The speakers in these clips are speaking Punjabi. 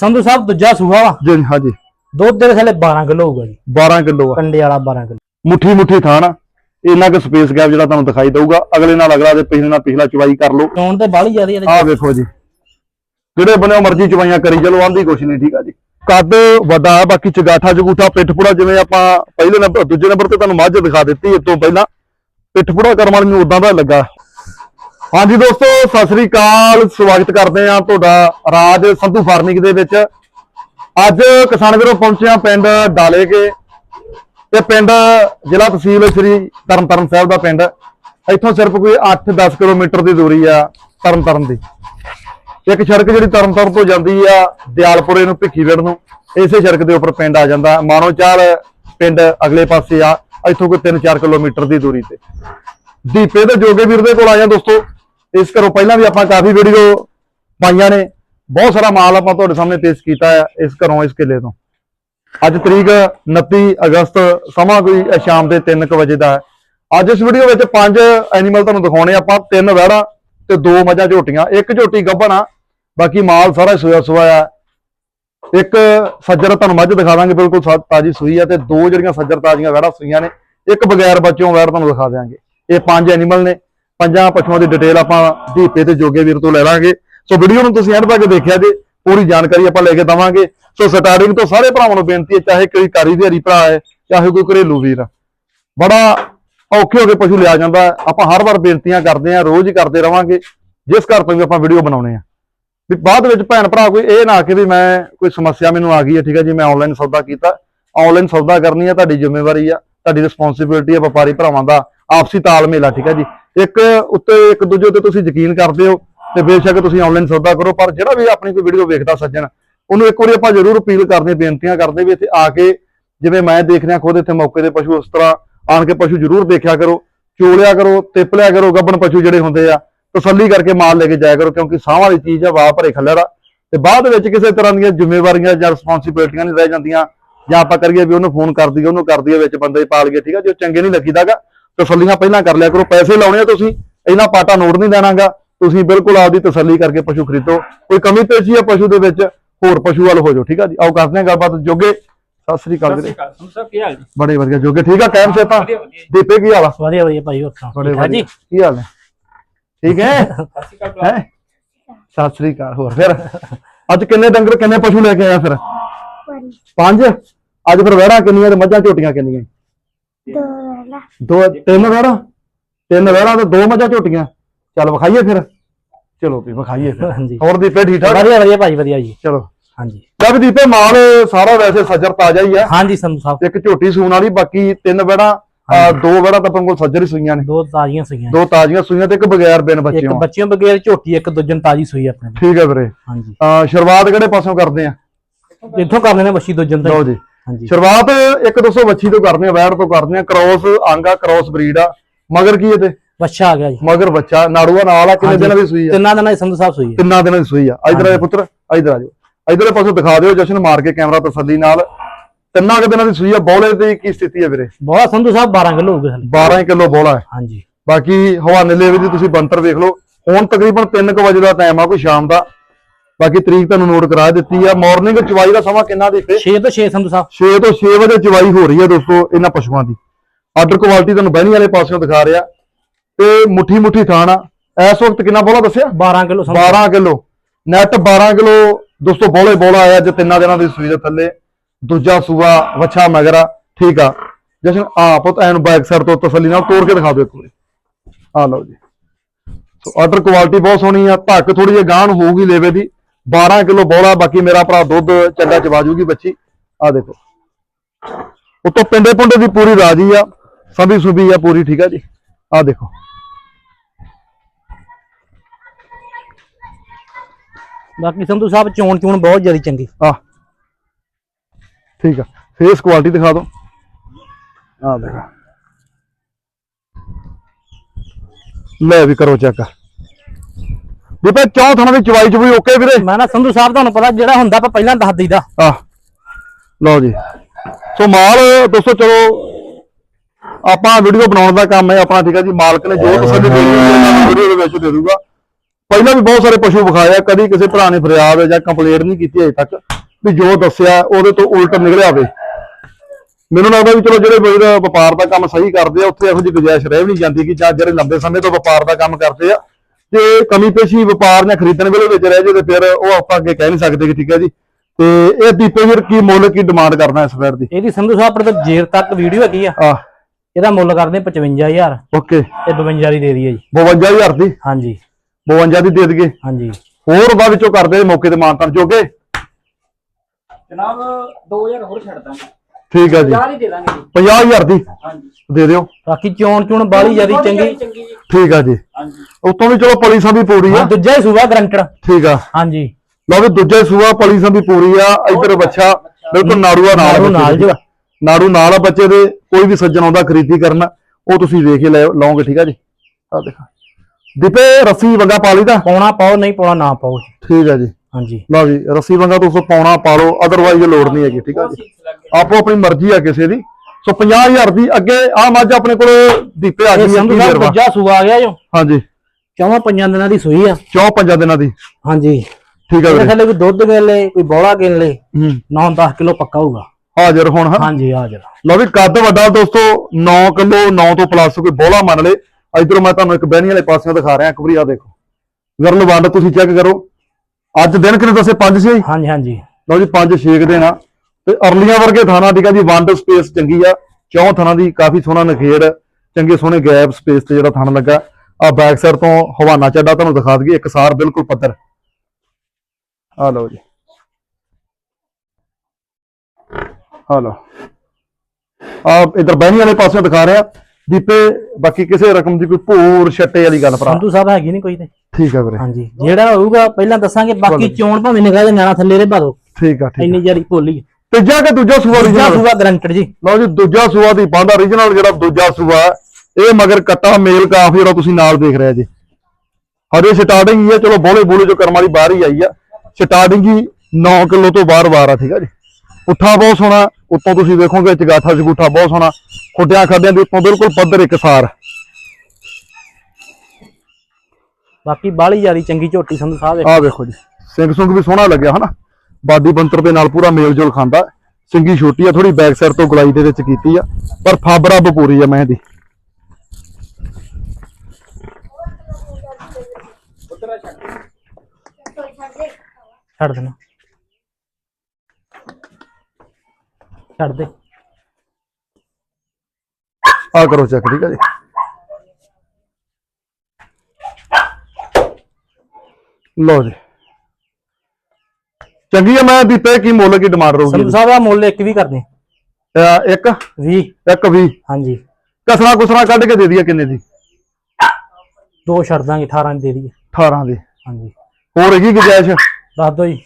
ਸੰਧੂ ਸਾਹਿਬ ਦੂਜਾ ਸੂਹਾ ਵਾ। ਜੀ ਹਾਂਜੀ। ਦੁੱਧ ਦੇ ਥੱਲੇ 12 ਕਿਲੋ ਹੋਊਗਾ ਜੀ। 12 ਕਿਲੋ ਆ। ਕੰਡੇ ਵਾਲਾ 12 ਕਿਲੋ। ਮੁੱਠੀ ਮੁੱਠੀ ਥਾਣ ਇੰਨਾ ਕੁ ਸਪੇਸ ਗੈਪ ਜਿਹੜਾ ਤੁਹਾਨੂੰ ਦਿਖਾਈ ਦਊਗਾ। ਅਗਲੇ ਨਾਲ ਅਗਲਾ ਤੇ ਪਿਛਲੇ ਨਾਲ ਪਿਛਲਾ ਚਵਾਈ ਕਰ ਲਓ। ਚੋਣ ਤੇ ਬਾਹਲੀ ਜ਼ਿਆਦੀ ਇਹਦੇ ਆਹ ਵੇਖੋ ਜੀ। ਜਿਹੜੇ ਬਨੇ ਮਰਜ਼ੀ ਚਵਾਈਆਂ ਕਰੀ ਚਲੋ ਆਂਦੀ ਕੁਛ ਨਹੀਂ ਠੀਕ ਆ ਜੀ। ਕੱਦ ਵੱਡਾ ਹੈ ਬਾਕੀ ਚਗਾਠਾ ਜਗੂਠਾ ਪਿੱਠ ਪੁੜਾ ਜਿਵੇਂ ਆਪਾਂ ਪਹਿਲੇ ਨੰਬਰ ਦੂਜੇ ਨੰਬਰ ਤੇ ਤੁਹਾਨੂੰ ਮੱਝ ਦਿਖਾ ਦਿੱਤੀ ਇਸ ਤੋਂ ਪਹਿਲਾਂ ਪਿੱਠ ਪੁੜਾ ਕਰਮ ਵਾਲੀ ਨੂੰ ਉਦਾਂ ਦਾ ਲੱਗਾ। ਹਾਂਜੀ ਦੋਸਤੋ, ਸਤਿ ਸ੍ਰੀ ਅਕਾਲ। ਸਵਾਗਤ ਕਰਦੇ ਆ ਤੁਹਾਡਾ ਰਾਜ ਸੰਧੂ ਫਾਰਮਿੰਗ ਦੇ ਵਿੱਚ। ਅੱਜ ਕਿਸਾਨ ਵੀਰੋ ਪਹੁੰਚੇ ਆ ਪਿੰਡ ਡਾਲੇਕੇ ਤੇ ਪਿੰਡ ਜ਼ਿਲ੍ਹਾ ਤਹਿਸੀਲ ਸ੍ਰੀ ਤਰਨਤਾਰਨ ਸਾਹਿਬ ਦਾ ਪਿੰਡ। ਇੱਥੋਂ ਸਿਰਫ ਕੋਈ 8-10 ਕਿਲੋਮੀਟਰ ਦੀ ਦੂਰੀ ਆ ਤਰਨਤਾਰਨ ਦੀ। ਇੱਕ ਸੜਕ ਜਿਹੜੀ ਤਰਨਤਾਰਨ ਤੋਂ ਜਾਂਦੀ ਆ ਦਿਆਲਪੁਰੇ ਨੂੰ, ਭਿੱਖੀਵਿੰਡ ਨੂੰ, ਇਸੇ ਸੜਕ ਦੇ ਉੱਪਰ ਪਿੰਡ ਆ ਜਾਂਦਾ। ਮਾਨੋਚਾਲ ਪਿੰਡ ਅਗਲੇ ਪਾਸੇ ਆ। ਇੱਥੋਂ ਕੋਈ 3-4 ਕਿਲੋਮੀਟਰ ਦੀ ਦੂਰੀ ਤੇ। ਦੀਪੇ ਦੇ ਜੋਗੇ ਵੀਰ ਦੇ ਕੋਲ ਆਇਆ ਦੋਸਤੋ। ਇਸ ਘਰੋਂ ਪਹਿਲਾਂ ਵੀ ਆਪਾਂ ਕਾਫੀ ਵੀਡੀਓ ਪਾਈਆਂ ਨੇ। ਬਹੁਤ ਸਾਰਾ ਮਾਲ ਆਪਾਂ ਤੁਹਾਡੇ ਸਾਹਮਣੇ ਪੇਸ਼ ਕੀਤਾ ਹੈ ਇਸ ਘਰੋਂ, ਇਸ ਕਿਲੇ ਤੋਂ। ਅੱਜ ਤਰੀਕ 29 ਅਗਸਤ, ਸਮਾਂ ਕੋਈ ਸ਼ਾਮ ਦੇ 3:00 ਵਜੇ ਦਾ ਹੈ। ਅੱਜ ਇਸ ਵੀਡੀਓ ਵਿੱਚ ਪੰਜ ਐਨੀਮਲ ਤੁਹਾਨੂੰ ਦਿਖਾਉਣੇ ਆਪਾਂ। ਤਿੰਨ ਵਹਿੜਾਂ ਤੇ ਦੋ ਮੱਝਾਂ ਝੋਟੀਆਂ। ਇੱਕ ਝੋਟੀ ਗੱਭਣ ਆ, ਬਾਕੀ ਮਾਲ ਸਾਰਾ ਸੋਇਆ ਸੋਇਆ ਆ। ਇੱਕ ਸੱਜਰ ਤੁਹਾਨੂੰ ਮੱਝ ਦਿਖਾ ਦਾਂਗੇ, ਬਿਲਕੁਲ ਸਾ- ਤਾਜ਼ੀ ਸੂਈ ਆ ਤੇ ਦੋ ਜਿਹੜੀਆਂ ਸੱਜਰ ਤਾਜ਼ੀਆਂ ਵਹਿੜਾਂ ਸੂਈਆਂ ਨੇ। ਇੱਕ ਬਗੈਰ ਬੱਚੋਂ ਵਹਿੜ ਤੁਹਾਨੂੰ ਦਿਖਾ ਦਿਆਂਗੇ। ਇਹ ਪੰਜ ਐਨੀਮਲ ਨੇ। ਪੰਜਾਂ ਪਸ਼ੂਆਂ ਦੀ ਡਿਟੇਲ ਆਪਾਂ ਦੀਪੇ ਤੇ ਜੋਗੇ ਵੀਰ ਤੋਂ ਲੈ ਲਾਂਗੇ। ਸੋ ਵੀਡੀਓ ਨੂੰ ਤੁਸੀਂ ਐਂਡ ਤੱਕ ਦੇਖਿਆ ਜੇ, ਪੂਰੀ ਜਾਣਕਾਰੀ ਆਪਾਂ ਲੈ ਕੇ ਦਵਾਂਗੇ। ਸੋ ਸਟਾਰਟਿੰਗ ਤੋਂ ਸਾਰੇ ਭਰਾਵਾਂ ਨੂੰ ਬੇਨਤੀ ਹੈ, ਚਾਹੇ ਕੋਈ ਕਾਰੀ ਦਿਹਾੜੀ ਭਰਾ ਹੈ, ਚਾਹੇ ਕੋਈ ਘਰੇਲੂ ਵੀਰ। ਆ ਬੜਾ ਔਖੇ ਹੋ ਕੇ ਪਸ਼ੂ ਲਿਆ ਜਾਂਦਾ ਆਪਾਂ ਹਰ ਵਾਰ ਬੇਨਤੀਆਂ ਕਰਦੇ ਆ ਰੋਜ਼ ਹੀ ਕਰਦੇ ਰਵਾਂਗੇ। ਜਿਸ ਘਰ ਤੋਂ ਵੀ ਆਪਾਂ ਵੀਡੀਓ ਬਣਾਉਣੇ ਆ। ਵੀ ਬਾਅਦ ਵਿੱਚ ਭੈਣ ਭਰਾ ਕੋਈ ਇਹ ਨਾ ਕਿ ਵੀ ਮੈਂ, ਕੋਈ ਸਮੱਸਿਆ ਮੈਨੂੰ ਆ ਗਈ ਹੈ, ਠੀਕ ਹੈ ਜੀ, ਮੈਂ ਆਨਲਾਈਨ ਸੌਦਾ ਕੀਤਾ। ਆਨਲਾਈਨ ਸੌਦਾ ਕਰਨੀ ਹੈ, ਤੁਹਾਡੀ ਜ਼ਿੰਮੇਵਾਰੀ ਆ, ਤੁਹਾਡੀ ਰਿਸਪੌਂਸਿਬਿਲਟੀ ਆ ਵਪਾਰੀ ਭਰਾਵਾਂ ਦਾ। ਆਪਸੀ ਤਾਲਮੇਲ ਆ ਠੀਕ ਹੈ ਜੀ। ਇੱਕ ਉੱਤੇ ਇੱਕ ਦੂਜੇ ਤੇ ਤੁਸੀਂ ਯਕੀਨ ਕਰਦੇ ਹੋ ਤੇ ਬੇਸ਼ੱਕ ਤੁਸੀਂ ਆਨਲਾਈਨ ਸੌਦਾ ਕਰੋ, ਪਰ ਜਿਹੜਾ ਵੀ ਆਪਣੀ ਕੋਈ ਵੀਡੀਓ ਵੇਖਦਾ ਸੱਜਣ, ਉਹਨੂੰ ਇੱਕ ਵਾਰੀ ਆਪਾਂ ਜ਼ਰੂਰ ਅਪੀਲ ਕਰਦੇ ਬੇਨਤੀਆਂ ਕਰਦੇ ਵੀ ਇੱਥੇ ਆ ਕੇ ਜਿਵੇਂ ਮੈਂ ਦੇਖ ਰਿਹਾ ਖੁਦ ਇੱਥੇ ਮੌਕੇ ਦੇ ਪਸ਼ੂ ਉਸ ਤਰ੍ਹਾਂ ਆਣ ਕੇ ਪਸ਼ੂ ਜ਼ਰੂਰ ਦੇਖਿਆ ਕਰੋ, ਚੋਲਿਆ ਕਰੋ ਤਿੱਪ ਲਿਆ ਕਰੋ, ਗੱਬਣ ਪਸ਼ੂ ਜਿਹੜੇ ਹੁੰਦੇ ਆ, ਤਸੱਲੀ ਕਰਕੇ ਮਾਲ ਲੈ ਕੇ ਜਾਇਆ ਕਰੋ, ਕਿਉਂਕਿ ਸਾਹ ਵਾਲੀ ਚੀਜ਼ ਆ, ਵਾਹ ਭਰੇ ਖੱਲੜ ਆ। ਤੇ ਬਾਅਦ ਵਿੱਚ ਕਿਸੇ ਤਰ੍ਹਾਂ ਦੀਆਂ ਜ਼ਿੰਮੇਵਾਰੀਆਂ ਜਾਂ ਰਿਸਪੌਂਸਿਬਿਲਟੀਆਂ ਨਹੀਂ ਰਹਿ ਜਾਂਦੀਆਂ, ਜਾਂ ਆਪਾਂ ਕਰੀਏ ਵੀ ਉਹਨੂੰ ਫੋਨ ਕਰ ਦਈਏ, ਉਹਨੂੰ ਕਰ ਦਈਏ, ਵਿੱਚ ਬੰਦੇ ਪਾਲ ਗਏ, ਠੀਕ ਆ ਜੋ ਚੰਗੇ ਨਹੀਂ ਲੱਗੀਦਾਗਾ। ਤਸੱਲੀਆਂ ਪਹਿਲਾਂ ਕਰ ਲਿਆ ਕਰੋ ਪੈਸੇ ਲਾਉਣੇ ਆ ਤੁਸੀਂ ਇਹਨਾਂ ਪਾਟਾ ਨੋਟ ਨਹੀਂ ਦੇਣਾਗਾ ਤੁਸੀਂ ਬਿਲਕੁਲ ਆਪਦੀ ਤਸੱਲੀ ਕਰਕੇ ਪਸ਼ੂ ਖਰੀਦੋ। ਕੋਈ ਕਮੀ ਪੇਸ਼ੀ ਆ ਪਸ਼ੂ ਦੇ ਵਿੱਚ ਹੋਰ ਪਸ਼ੂ ਵਾਲ ਹੋ ਜਾਓ ਠੀਕ ਆ ਜੀ? ਆਓ ਕਰਦੇ ਹਾਂ ਗੱਲਬਾਤ। ਜੋਗੇ ਸਤਿ ਸ੍ਰੀ ਅਕਾਲ ਵੀਰੇ। ਸਭ ਕੀ ਹਾਲ ਜੀ। ਬੜੇ ਵਧੀਆ ਜੋਗੇ ਠੀਕ ਆ? ਕਾਇਮ ਸੇਤਾ? ਵਧੀਆ ਵਧੀਆ ਜੀ। ਦੀਪੇ ਕੀ ਹਾਲ ਆ? ਵਧੀਆ ਵਧੀਆ ਭਾਈ ਹੋਰ ਬੜੇ ਵਧੀਆ। ਜੀ? ਕੀ ਹਾਲ ਨੇ? ਠੀਕ ਹੈ? ਸਤਿ ਸ਼੍ਰੀ ਅਕਾਲ ਹੈ? ਸਤਿ ਸ੍ਰੀ ਅਕਾਲ। ਹੋਰ ਫਿਰ? ਅੱਜ ਕਿੰਨੇ ਡੰਗਰ ਕਿੰਨੇ ਪਸ਼ੂ ਲੈ ਕੇ ਆਇਆ ਫਿਰ? ਪੰਜ? ਅੱਜ ਫਿਰ ਵਹਿੜਾਂ ਕਿੰਨੀਆਂ ਤੇ ਮੱਝਾਂ ਝੋਟੀਆਂ ਕਿੰਨੀਆਂ? ਦੋ। ਤਿੰਨ ਵਹਿੜਾਂ ਤਿੰਨ ਵਹਿੜਾਂ ਤੇ ਦੋ ਮੱਝਾਂ ਝੋਟੀਆਂ। ਚੱਲ ਵਿਖਾਈਏ ਫਿਰ। ਚਲੋ ਵੀ ਵਿਖਾਈਏ ਫਿਰ। ਹਾਂਜੀ। ਹੋਰ ਦੀਪੇ ਠੀਕ ਠਾਕ? ਵਧੀਆ ਵਧੀਆ ਭਾਈ ਵਧੀਆ ਜੀ। ਚਲੋ। ਹਾਂਜੀ। ਲੈ ਵੀ ਦੀਪੇ ਮਾਲ ਸਾਰਾ ਵੈਸੇ ਸੱਜਰ ਤਾਜ਼ਾ ਹੀ ਆ। ਹਾਂਜੀ ਸੰਧੂ ਸਾਹਿਬ ਇੱਕ ਝੋਟੀ ਸੂਣ ਵਾਲੀ ਬਾਕੀ ਤਿੰਨ ਅਹ ਦੋ ਵਹਿੜਾਂ ਤਾਂ ਆਪਣੇ ਕੋਲ ਸੱਜਰ ਹੀ ਸੂਈਆਂ ਨੇ। ਦੋ ਤਾਜ਼ੀਆਂ ਸੂਈਆਂ ਦੋ ਤਾਜ਼ੀਆਂ ਸੂਈਆਂ ਤੇ ਇੱਕ ਬਗੈਰ ਬਿਨ ਇੱਕ ਬੱਚਿਆਂ ਬੱਚਿਆਂ ਬਗੈਰ ਝੋਟੀ ਇੱਕ ਦੂਜਨ ਤਾਜ਼ੀ ਸੂਈ ਆਪਣੇ। ਠੀਕ ਹੈ ਵੀਰੇ। ਹਾਂਜੀ। ਅਹ ਸ਼ੁਰੂਆਤ ਕਿਹੜੇ ਪਾਸੋਂ ਕਰਦੇ ਆ? ਇੱਥੋਂ ਕਰ ਲੈਣੇ ਬੱਚੀ ਦੂਜਨ ਤੋਂ ਲਓ ਜੀ। ਸ਼ੁਰੂਆਤ ਇੱਕ ਦੋਸਤੋ ਵੱਛੀ ਤੋਂ ਕਰਦੇ ਆ ਵੈੜ ਤੋਂ ਕਰਦੇ ਆ ਕ੍ਰੋਸ ਆਂਗਾ ਕ੍ਰੋਸ ਬਰੀਡ ਆ। ਮਗਰ ਕੀ ਇਹਦੇ? ਬੱਚਾ ਆ ਗਿਆ ਜੀ। ਮਗਰ ਬੱਚਾ ਨਾੜੂਆ ਨਾਲ ਆ ਕਿੰਨੇ। ਦਿਨਾਂ ਦੀ ਸੂਈ ਆ? ਤਿੰਨਾਂ ਦਿਨਾਂ ਦੀ ਸੰਧੂ ਸਾਹਿਬ ਸੂਈ ਹੈ ਤਿੰਨਾਂ ਦਿਨਾਂ ਦੀ ਸੂਈ ਆ। ਇਧਰ ਆ ਪੁੱਤਰ ਇਧਰ ਆ ਜਾਓ। ਇਧਰਲੇ ਪਾਸੋਂ ਦਿਖਾ ਦਿਓ ਜਸ਼ਨ ਮਾਰ ਕੇ ਕੈਮਰਾ ਤਸੱਲੀ ਨਾਲ। ਤਿੰਨਾਂ ਕੁ ਦਿਨਾਂ ਦੀ ਸੂਈ ਆ। ਬੌਲੇ ਦੀ ਕੀ ਸਥਿਤੀ ਹੈ ਵੀਰੇ? ਬਹੁਤ ਸੰਧੂ ਸਾਹਿਬ 12 ਕਿਲੋ ਹੋਊਗਾ ਹਲੇ। 12 ਕਿਲੋ ਬੌਲਾ ਹੈ। ਹਾਂਜੀ। ਬਾਕੀ ਹਵਾਨੇ ਲੇਵੇ ਦੀ ਤੁਸੀਂ ਬੰਤਰ ਵੇਖ ਲਓ। ਹੁਣ ਤਕਰੀਬਨ 3 ਵਜੇ ਦਾ ਟਾਈਮ ਆ ਕੋਈ ਸ਼ਾਮ ਦਾ। ਬਾਕੀ ਤਰੀਕ ਤੁਹਾਨੂੰ ਨੋਟ ਕਰਾ ਦਿੱਤੀ ਆ। ਮਾਰਨਿੰਗ ਚਵਾਈ ਦਾ ਸਮਾਂ ਕਿੰਨਾ ਦੀ 6 ਤੋਂ 6 ਸੰਧੂ ਸਾਹਿਬ। 6 ਤੋਂ 6 ਵਜੇ ਚਵਾਈ ਹੋ ਰਹੀ ਹੈ ਦੋਸਤੋ ਇਹਨਾਂ ਪਸ਼ੂਆਂ ਦੀ। ਆਰਡਰ ਕੁਆਲਿਟੀ ਤੁਹਾਨੂੰ ਬਹਿਣੀ ਵਾਲੇ ਪਾਸਿਓਂ ਦਿਖਾ ਰਿਹਾ। ਤੇ ਮੁੱਠੀ ਮੁੱਠੀ ਥਾਣ ਇਸ ਵਕਤ ਕਿੰਨਾ ਬੋਲਾ ਦੱਸਿਆ? 12 kilo Sandhu 12 kilo. Net 12 kilo. ਦੋਸਤੋ ਬੋਲੇ ਬੋਲਾ ਆਇਆ ਅੱਜ ਤਿੰਨਾਂ ਦਿਨਾਂ ਦੀ ਸੂਈ ਦੇ ਥੱਲੇ। ਦੂਜਾ ਸੂਆ ਵੱਛਾ ਮਗਰਾ ਠੀਕ ਆ। ਜਸ਼ਨ ਆ ਪੁੱਤ ਐਨ ਬੈਕ ਸਾਈਡ ਤੋਂ ਤਸੱਲੀ ਨਾਲ ਤੋੜ ਕੇ ਦਿਖਾ ਦਿਓ ਇੱਕ ਵਾਰੀ। ਆ ਲਓ ਜੀ। ਸੋ ਆਰਡਰ ਕੁਆਲਿਟੀ ਬਹੁਤ ਸੋਹਣੀ ਆ। ਧੱਕ ਥੋੜੀ ਜਿਹੀ ਗਾਣ ਹੋਊਗੀ ਲੇਵੇ ਦੀ। 12 ਕਿਲੋ ਬੋਲਾ ਬਾਕੀ ਮੇਰਾ ਭਰਾ ਦੁੱਧ ਚੰਗਾ ਚਵਾ ਜੂਗੀ ਬੱਚੀ। ਆ ਦੇਖੋ। ਉਤੋਂ ਪਿੰਡੇ ਪੁੰਡੇ ਦੀ ਪੂਰੀ ਰਾਜੀ ਆ ਸਭੀ ਸੁਭੀ ਆ ਪੂਰੀ ਠੀਕ ਆ ਜੀ। ਆ ਦੇਖੋ। ਬਾਕੀ ਸੰਧੂ ਸਾਹਿਬ ਚੋਣ ਚੋਣ ਬਹੁਤ ਜ਼ਿਆਦਾ ਚੰਗੀ। ਆ ਠੀਕ ਆ। ਫੇਸ ਕੁਆਲਿਟੀ ਦਿਖਾ ਦਿਓ। ਆ ਦੇਖੋ। ਲੈ ਵੀ ਕਰੋ ਚੈੱਕ। ਦੀਪੇ ਚੌਂ ਥਾਂ ਦੀ ਚਵਾਈ ਚਵਾਈ ਓਕੇ ਵੀਰੇ? ਮੈਂ ਨਾ ਸੰਧੂ ਸਾਹਿਬ ਤੁਹਾਨੂੰ ਪਤਾ ਜਿਹੜਾ ਹੁੰਦਾ ਆਪਾਂ ਪਹਿਲਾਂ ਦੱਸ ਦਈਦਾ। ਆ ਲਓ ਜੀ। ਸੋ ਮਾਲ ਦੋਸਤੋ ਚਲੋ ਆਪਾਂ ਵੀਡੀਓ ਬਣਾਉਣ ਦਾ ਕੰਮ ਹੈ ਆਪਣਾ ਠੀਕ ਹੈ ਜੀ ਮਾਲਕ ਨੇ ਜੋ ਤਸੱਲੀ ਦੇਣੀ ਹੈ ਵੀਡੀਓ ਦੇ ਵਿੱਚ ਦੇ ਦੂਗਾ। ਪਹਿਲਾਂ ਵੀ ਬਹੁਤ ਸਾਰੇ ਪਸ਼ੂ ਵਿਖਾਏ ਆ ਕਦੀ ਕਿਸੇ ਭਰਾ ਨੇ ਫਰਿਆਦ ਜਾਂ ਕੰਪਲੇਂਟ ਨਹੀਂ ਕੀਤੀ ਅਜੇ ਤੱਕ ਵੀ ਜੋ ਦੱਸਿਆ ਉਹਦੇ ਤੋਂ ਉਲਟ ਨਿਕਲਿਆ ਹੋਵੇ ਮੈਨੂੰ ਲੱਗਦਾ ਵੀ ਚਲੋ ਜਿਹੜੇ ਵਪਾਰ ਦਾ ਕੰਮ ਸਹੀ ਕਰਦੇ ਆ ਉੱਥੇ ਇਹੋ ਜਿਹੀ ਗੁੰਜਾਇਸ਼ ਰਹਿ ਵੀ ਨਹੀਂ ਜਾਂਦੀ ਕਿ ਜਾਂ ਜਿਹੜੇ ਲੰਬੇ ਸਮੇਂ ਤੋਂ ਵਪਾਰ ਦਾ ਕੰਮ ਕਰਦੇ ਆ ਤੇ ਕਮੀ ਪੇਸ਼ੀ ਵਪਾਰ ਜਾਂ ਖਰੀਦਣ ਵੇਲੇ ਵਿੱਚ ਰਹਿ ਜੇ ਤੇ ਫਿਰ ਉਹ ਆਪਾਂ ਅੱਗੇ ਕਹਿ ਨਹੀਂ ਸਕਦੇ ਕਿ ਠੀਕ ਹੈ ਜੀ। ਤੇ ਇਹ ਦੀਪੇ ਵੀਰ ਕੀ ਮੁੱਲ ਕੀ ਡਿਮਾਂਡ ਕਰਨਾ ਇਸ ਵੈਰ ਦੀ? ਇਹਦੀ ਸੰਧੂ ਸਾਹਿਬ ਆਪਣੇ ਤੋਂ ਜੇਰ ਤੱਕ ਵੀਡੀਓ ਹੈਗੀ ਆ। ਆ ਇਹਦਾ ਮੁੱਲ ਕਰਦੇ 55000 ਓਕੇ। ਤੇ 52 ਦੀ ਦੇ ਦਈਏ ਜੀ। 52000 ਦੀ? ਹਾਂਜੀ। 52 ਦੀ ਦੇ ਦਈਏ। ਹਾਂਜੀ। ਹੋਰ ਬਾਅਦ ਵਿੱਚੋਂ ਕਰਦੇ ਮੌਕੇ ਤੇ ਮਾਨਤਾਨ। ਜੋਗੇ? ਜਨਾਬ 2000 ਹੋਰ ਛੱਡ ਦਾਂਗੇ। ਠੀਕ ਹੈ ਜੀ। 50 ਹੀ ਦੇ ਦਾਂਗੇ ਜੀ। 50000 ਦੀ। ਹਾਂਜੀ। ਦੇ ਦਿਓ। ਬਾਕੀ ਚੋਣ ਚੂਣ ਬਾਲੀ ਜਿਆਦੀ ਚੰਗੀ। ਚੰਗੀ ਜੀ। ਠੀਕ ਆ ਜੀ। ਹਾਂਜੀ। ਉਤੋਂ ਵੀ ਚਲੋ ਪਲੀਸਾਂ ਦੀ ਪੂਰੀ ਆ। ਦੂਜਾ ਹੀ ਸੂਆ ਗਰੰਟਡ ਠੀਕ ਆ। ਹਾਂਜੀ। ਲਓ ਵੀ ਦੂਜੇ ਸੂਆ ਪਲੀਸਾਂ ਦੀ ਪੂਰੀ ਆ। ਇੱਧਰ ਬੱਚਾ ਬਿਲਕੁਲ ਨਾੜੂਆ ਨਾਲ ਨਾੜੂ ਬੱਚੇ ਨਾਲ ਦੇ। ਜੋ। ਨਾੜੂ ਨਾਲ ਆ ਬੱਚੇ ਦੇ। ਕੋਈ ਵੀ ਸੱਜਣ ਆਉਂਦਾ ਖਰੀਦੀ ਕਰਨ ਉਹ ਤੁਸੀਂ ਵੇਖ ਕੇ ਲੈ ਲਓਗੇ ਠੀਕ ਆ ਜੀ। ਆ ਦੇਖੋ। ਦੀਪੇ ਰੱਸੀ ਵੰਗਾ ਪਾ ਲਈ ਦਾ ਪਾਉਣਾ ਪਾਓ ਨਹੀਂ ਪਾਉਣਾ ਨਾ ਪਾਓ। ਠੀਕ ਆ ਜੀ। ਹਾਂਜੀ। ਲਓ ਜੀ ਰੱਸੀ ਵੰਗਾ ਤੁਸੀਂ ਪਾਉਣਾ ਪਾ ਲਓ ਅਦਰਵਾਈਜ਼ ਲੋੜ ਨਹੀਂ ਹੈਗੀ ਠੀਕ ਆ ਜੀ। ਆਪੋ ਆਪਣੀ ਮਰਜ਼ੀ ਆ ਕਿਸੇ ਦੀ। ਸੋ 50000 ਦੀ ਅੱਗੇ ਆ ਮੱਝ ਆਪਣੇ ਕੋਲ ਦੀਪੇ ਆ ਗਈ ਸੰਧੂ ਸਾਹਿਬ? ਦੂਜਾ ਸੂਆ ਆ ਗਿਆ ਜੋ। ਹਾਂਜੀ। ਚੌਵਾਂ ਪੰਜਾਂ ਦਿਨਾਂ ਦੀ ਸੂਈ ਆ। ਚੌ ਪੰਜਾਂ ਦਿਨਾਂ ਦੀ। ਹਾਂਜੀ। ਠੀਕ ਆ ਇਹਦੇ ਵੀਰੇ। ਥੱਲੇ ਕੋਈ ਦੁੱਧ ਵੇਲੇ ਕੋਈ ਬੋਲਾ ਗਿਣ ਲੇ ਹੂੰ। 9-10 ਕਿਲੋ ਪੱਕਾ ਹੋਊਗਾ। ਹਾਜ਼ਰ ਹੁਣ ਹਾਂ ਹਾਂਜੀ ਹਾਜ਼ਰ। ਲਓ ਵੀ ਕੱਦ ਵੱਡਾ ਦੋਸਤੋ 9 ਕਿਲੋ 9 ਤੋਂ ਪਲੱਸ ਕੋਈ ਬੋਲਾ ਮੰਨ ਲੇ। ਇਧਰੋਂ ਮੈਂ ਤੁਹਾਨੂੰ ਇੱਕ ਬਹਿਣੀ ਵਾਲੇ ਪਾਸਿਓਂ ਦਿਖਾ ਰਿਹਾ ਇੱਕ ਵਾਰੀ ਆ ਦੇਖੋ। ਗਰਲ ਵੰਡ ਤੁਸੀਂ ਚੈੱਕ ਕਰੋ। ਅੱਜ ਦਿਨ ਕਿਨੇ ਦੱਸੇ? 5 ਸੀ ਹਾਂਜੀ ਹਾਂਜੀ। ਲਓ ਜੀ 5 6 ਦਿਨ ਆ। ਤੇ ਅਰਲੀਆਂ ਵਰਗੇ ਥਾਣਾ ਠੀਕ ਆ ਜੀ ਵੰਡ ਸਪੇਸ ਚੰਗੀ ਆ। ਚੌਂ ਥਾਣਾ ਦੀ ਕਾਫੀ ਸੋਹਣਾ ਨਖੇੜ ਚੰਗੇ ਸੋਹਣੇ ਗੈਪ ਸਪੇਸ ਤੇ ਜਿਹੜਾ ਥਾਣਾ ਲੱਗਾ। ਆ ਬੈਕ ਸਾਈਡ ਤੋਂ ਹਵਾਨਾ ਚੱਡਾ ਤੁਹਾਨੂੰ ਦਿਖਾ ਦਈਏ ਇੱਕ ਸਾਰ ਬਿਲਕੁਲ ਪੱਧਰ। ਆ ਲਓ ਜੀ। ਆ ਲਓ। ਆ ਇਧਰ ਬਹਿਣੀ ਵਾਲੇ ਪਾਸੇ ਦਿਖਾ ਰਿਹਾ। ਦੀਪੇ ਬਾਕੀ ਕਿਸੇ ਰਕਮ ਦੀ ਕੋਈ ਭੂਰ ਛੱਟੇ ਵਾਲੀ ਗੱਲ ਭਰਾ। ਸੰਧੂ ਸਾਹਿਬ ਹੈਗੀ ਨਹੀਂ ਕੋਈ ਤੇ? ਠੀਕ ਆ ਵੀਰੇ। ਹਾਂਜੀ ਜਿਹੜਾ ਹੋਊਗਾ ਪਹਿਲਾਂ ਦੱਸਾਂਗੇ ਬਾਕੀ ਚੋਣ ਭਾਵੇਂ ਨਿਗਾਹ ਦੇ ਨਿਆਣਾ ਥੱਲੇ ਦੇ। ਬਾਦੋ ਠੀਕ ਆ ਠੀਕ ਇੰਨੀ ਜਾਰੀ ਭੋਲੀ ਤੀਜਾ ਕਿ ਦੂਜਾ ਸੂਆ ਦੂਜਾ original? ਸੂਆ ਗਰੰਟਡ ਜੀ। ਲਓ ਜੀ ਦੂਜਾ ਸੂਆ ਦੀ ਬੰਦ origignal ਜਿਹੜਾ ਦੂਜਾ ਸੂਆ ਇਹ ਮਗਰ ਕੱਟਾ ਮੇਲ ਕਾਫ ਜਿਹੜਾ ਤੁਸੀਂ ਨਾਲ ਦੇਖ ਰਹੇ ਜੀ। ਹਜੇ ਸਟਾਰਟਿੰਗ ਹੀ ਹੈ ਚਲੋ ਬੋਲੇ ਬੋਲੇ ਜੋ ਕਰਮ ਵਾਲੀ ਬਾਹਰ ਹੀ ਆਈ ਆ। ਸਟਾਰਟਿੰਗ ਹੀ 9 ਕਿਲੋ ਤੋਂ ਬਾਹਰ-ਬਾਹਰ ਆ ਠੀਕ ਆ ਜੀ। ਪੁੱਠਾ ਬਹੁਤ ਸੋਹਣਾ ਉੱਤੋਂ ਤੁਸੀਂ ਵੇਖੋਗੇ ਚਗਾਠਾ ਜਗੂਠਾ ਬਹੁਤ ਸੋਹਣਾ ਖੁੱਡਿਆਂ ਖੱਡਿਆਂ ਦੇ ਉੱਤੋਂ ਬਿਲਕੁਲ ਪੱਧਰ ਇੱਕ ਸਾਰ। ਬਾਕੀ ਬਾਲੀ ਜਾਰੀ ਚੰਗੀ ਝੋਟੀ ਸੰਧੂ ਸਾਹਿਬ ਆਹ ਵੇਖੋ ਜੀ ਸਿੰਘ ਸੁੰਗ ਵੀ ਸੋਹਣਾ ਲੱਗਿਆ ਹਨਾ? ਬਾਡੀ ਬੰਤਰ ਦੇ ਨਾਲ ਪੂਰਾ ਮੇਲ ਜੋਲ ਖਾਂਦਾ ਸਿੰਗੀ ਛੋਟੀ ਆ ਥੋੜੀ ਬੈਕ ਸਾਈਡ ਤੋਂ ਗਲਾਈ ਦੇ ਵਿੱਚ ਕੀਤੀ ਆ ਪਰ ਫੱਬ ਰੱਬ ਪੂਰੀ ਆ ਮੈਂ ਦੀ ਛੱਡ ਦੇਣਾ। ਛੱਡ ਦੇ। ਆ ਕਰੋ ਚੈੱਕ ਠੀਕ ਆ ਜੀ। ਲਓ ਜੀ। ਚੰਗੀ ਆ ਮੈਂ ਦਿੱਤੇ ਕੀ ਮੁੱਲ ਕੀ ਡਿਮਾਂਡ ਰਹੂਗੀ ਸੰਧੂ ਸਾਹਿਬ ਦਾ ਮੁੱਲ ਇੱਕ ਵੀ ਕਰਦੇ ਅਹ ਇੱਕ? 20 ਇੱਕ ਵੀ ਹਾਂਜੀ। ਕਸਰਾ ਕੁਸਰਾ ਕੱਢ ਕੇ ਦੇ ਦਈਏ ਕਿੰਨੇ ਦੀ? ਦੋ ਛੱਡ ਦਾਂਗੇ 18 ਦੀ ਦੇ ਦਈਏ। 18 ਦੀ। ਹਾਂਜੀ। ਹੋਰ ਹੈਗੀ ਗੁਜਾਇਸ਼? ਦੱਸ ਦੋ ਜੀ।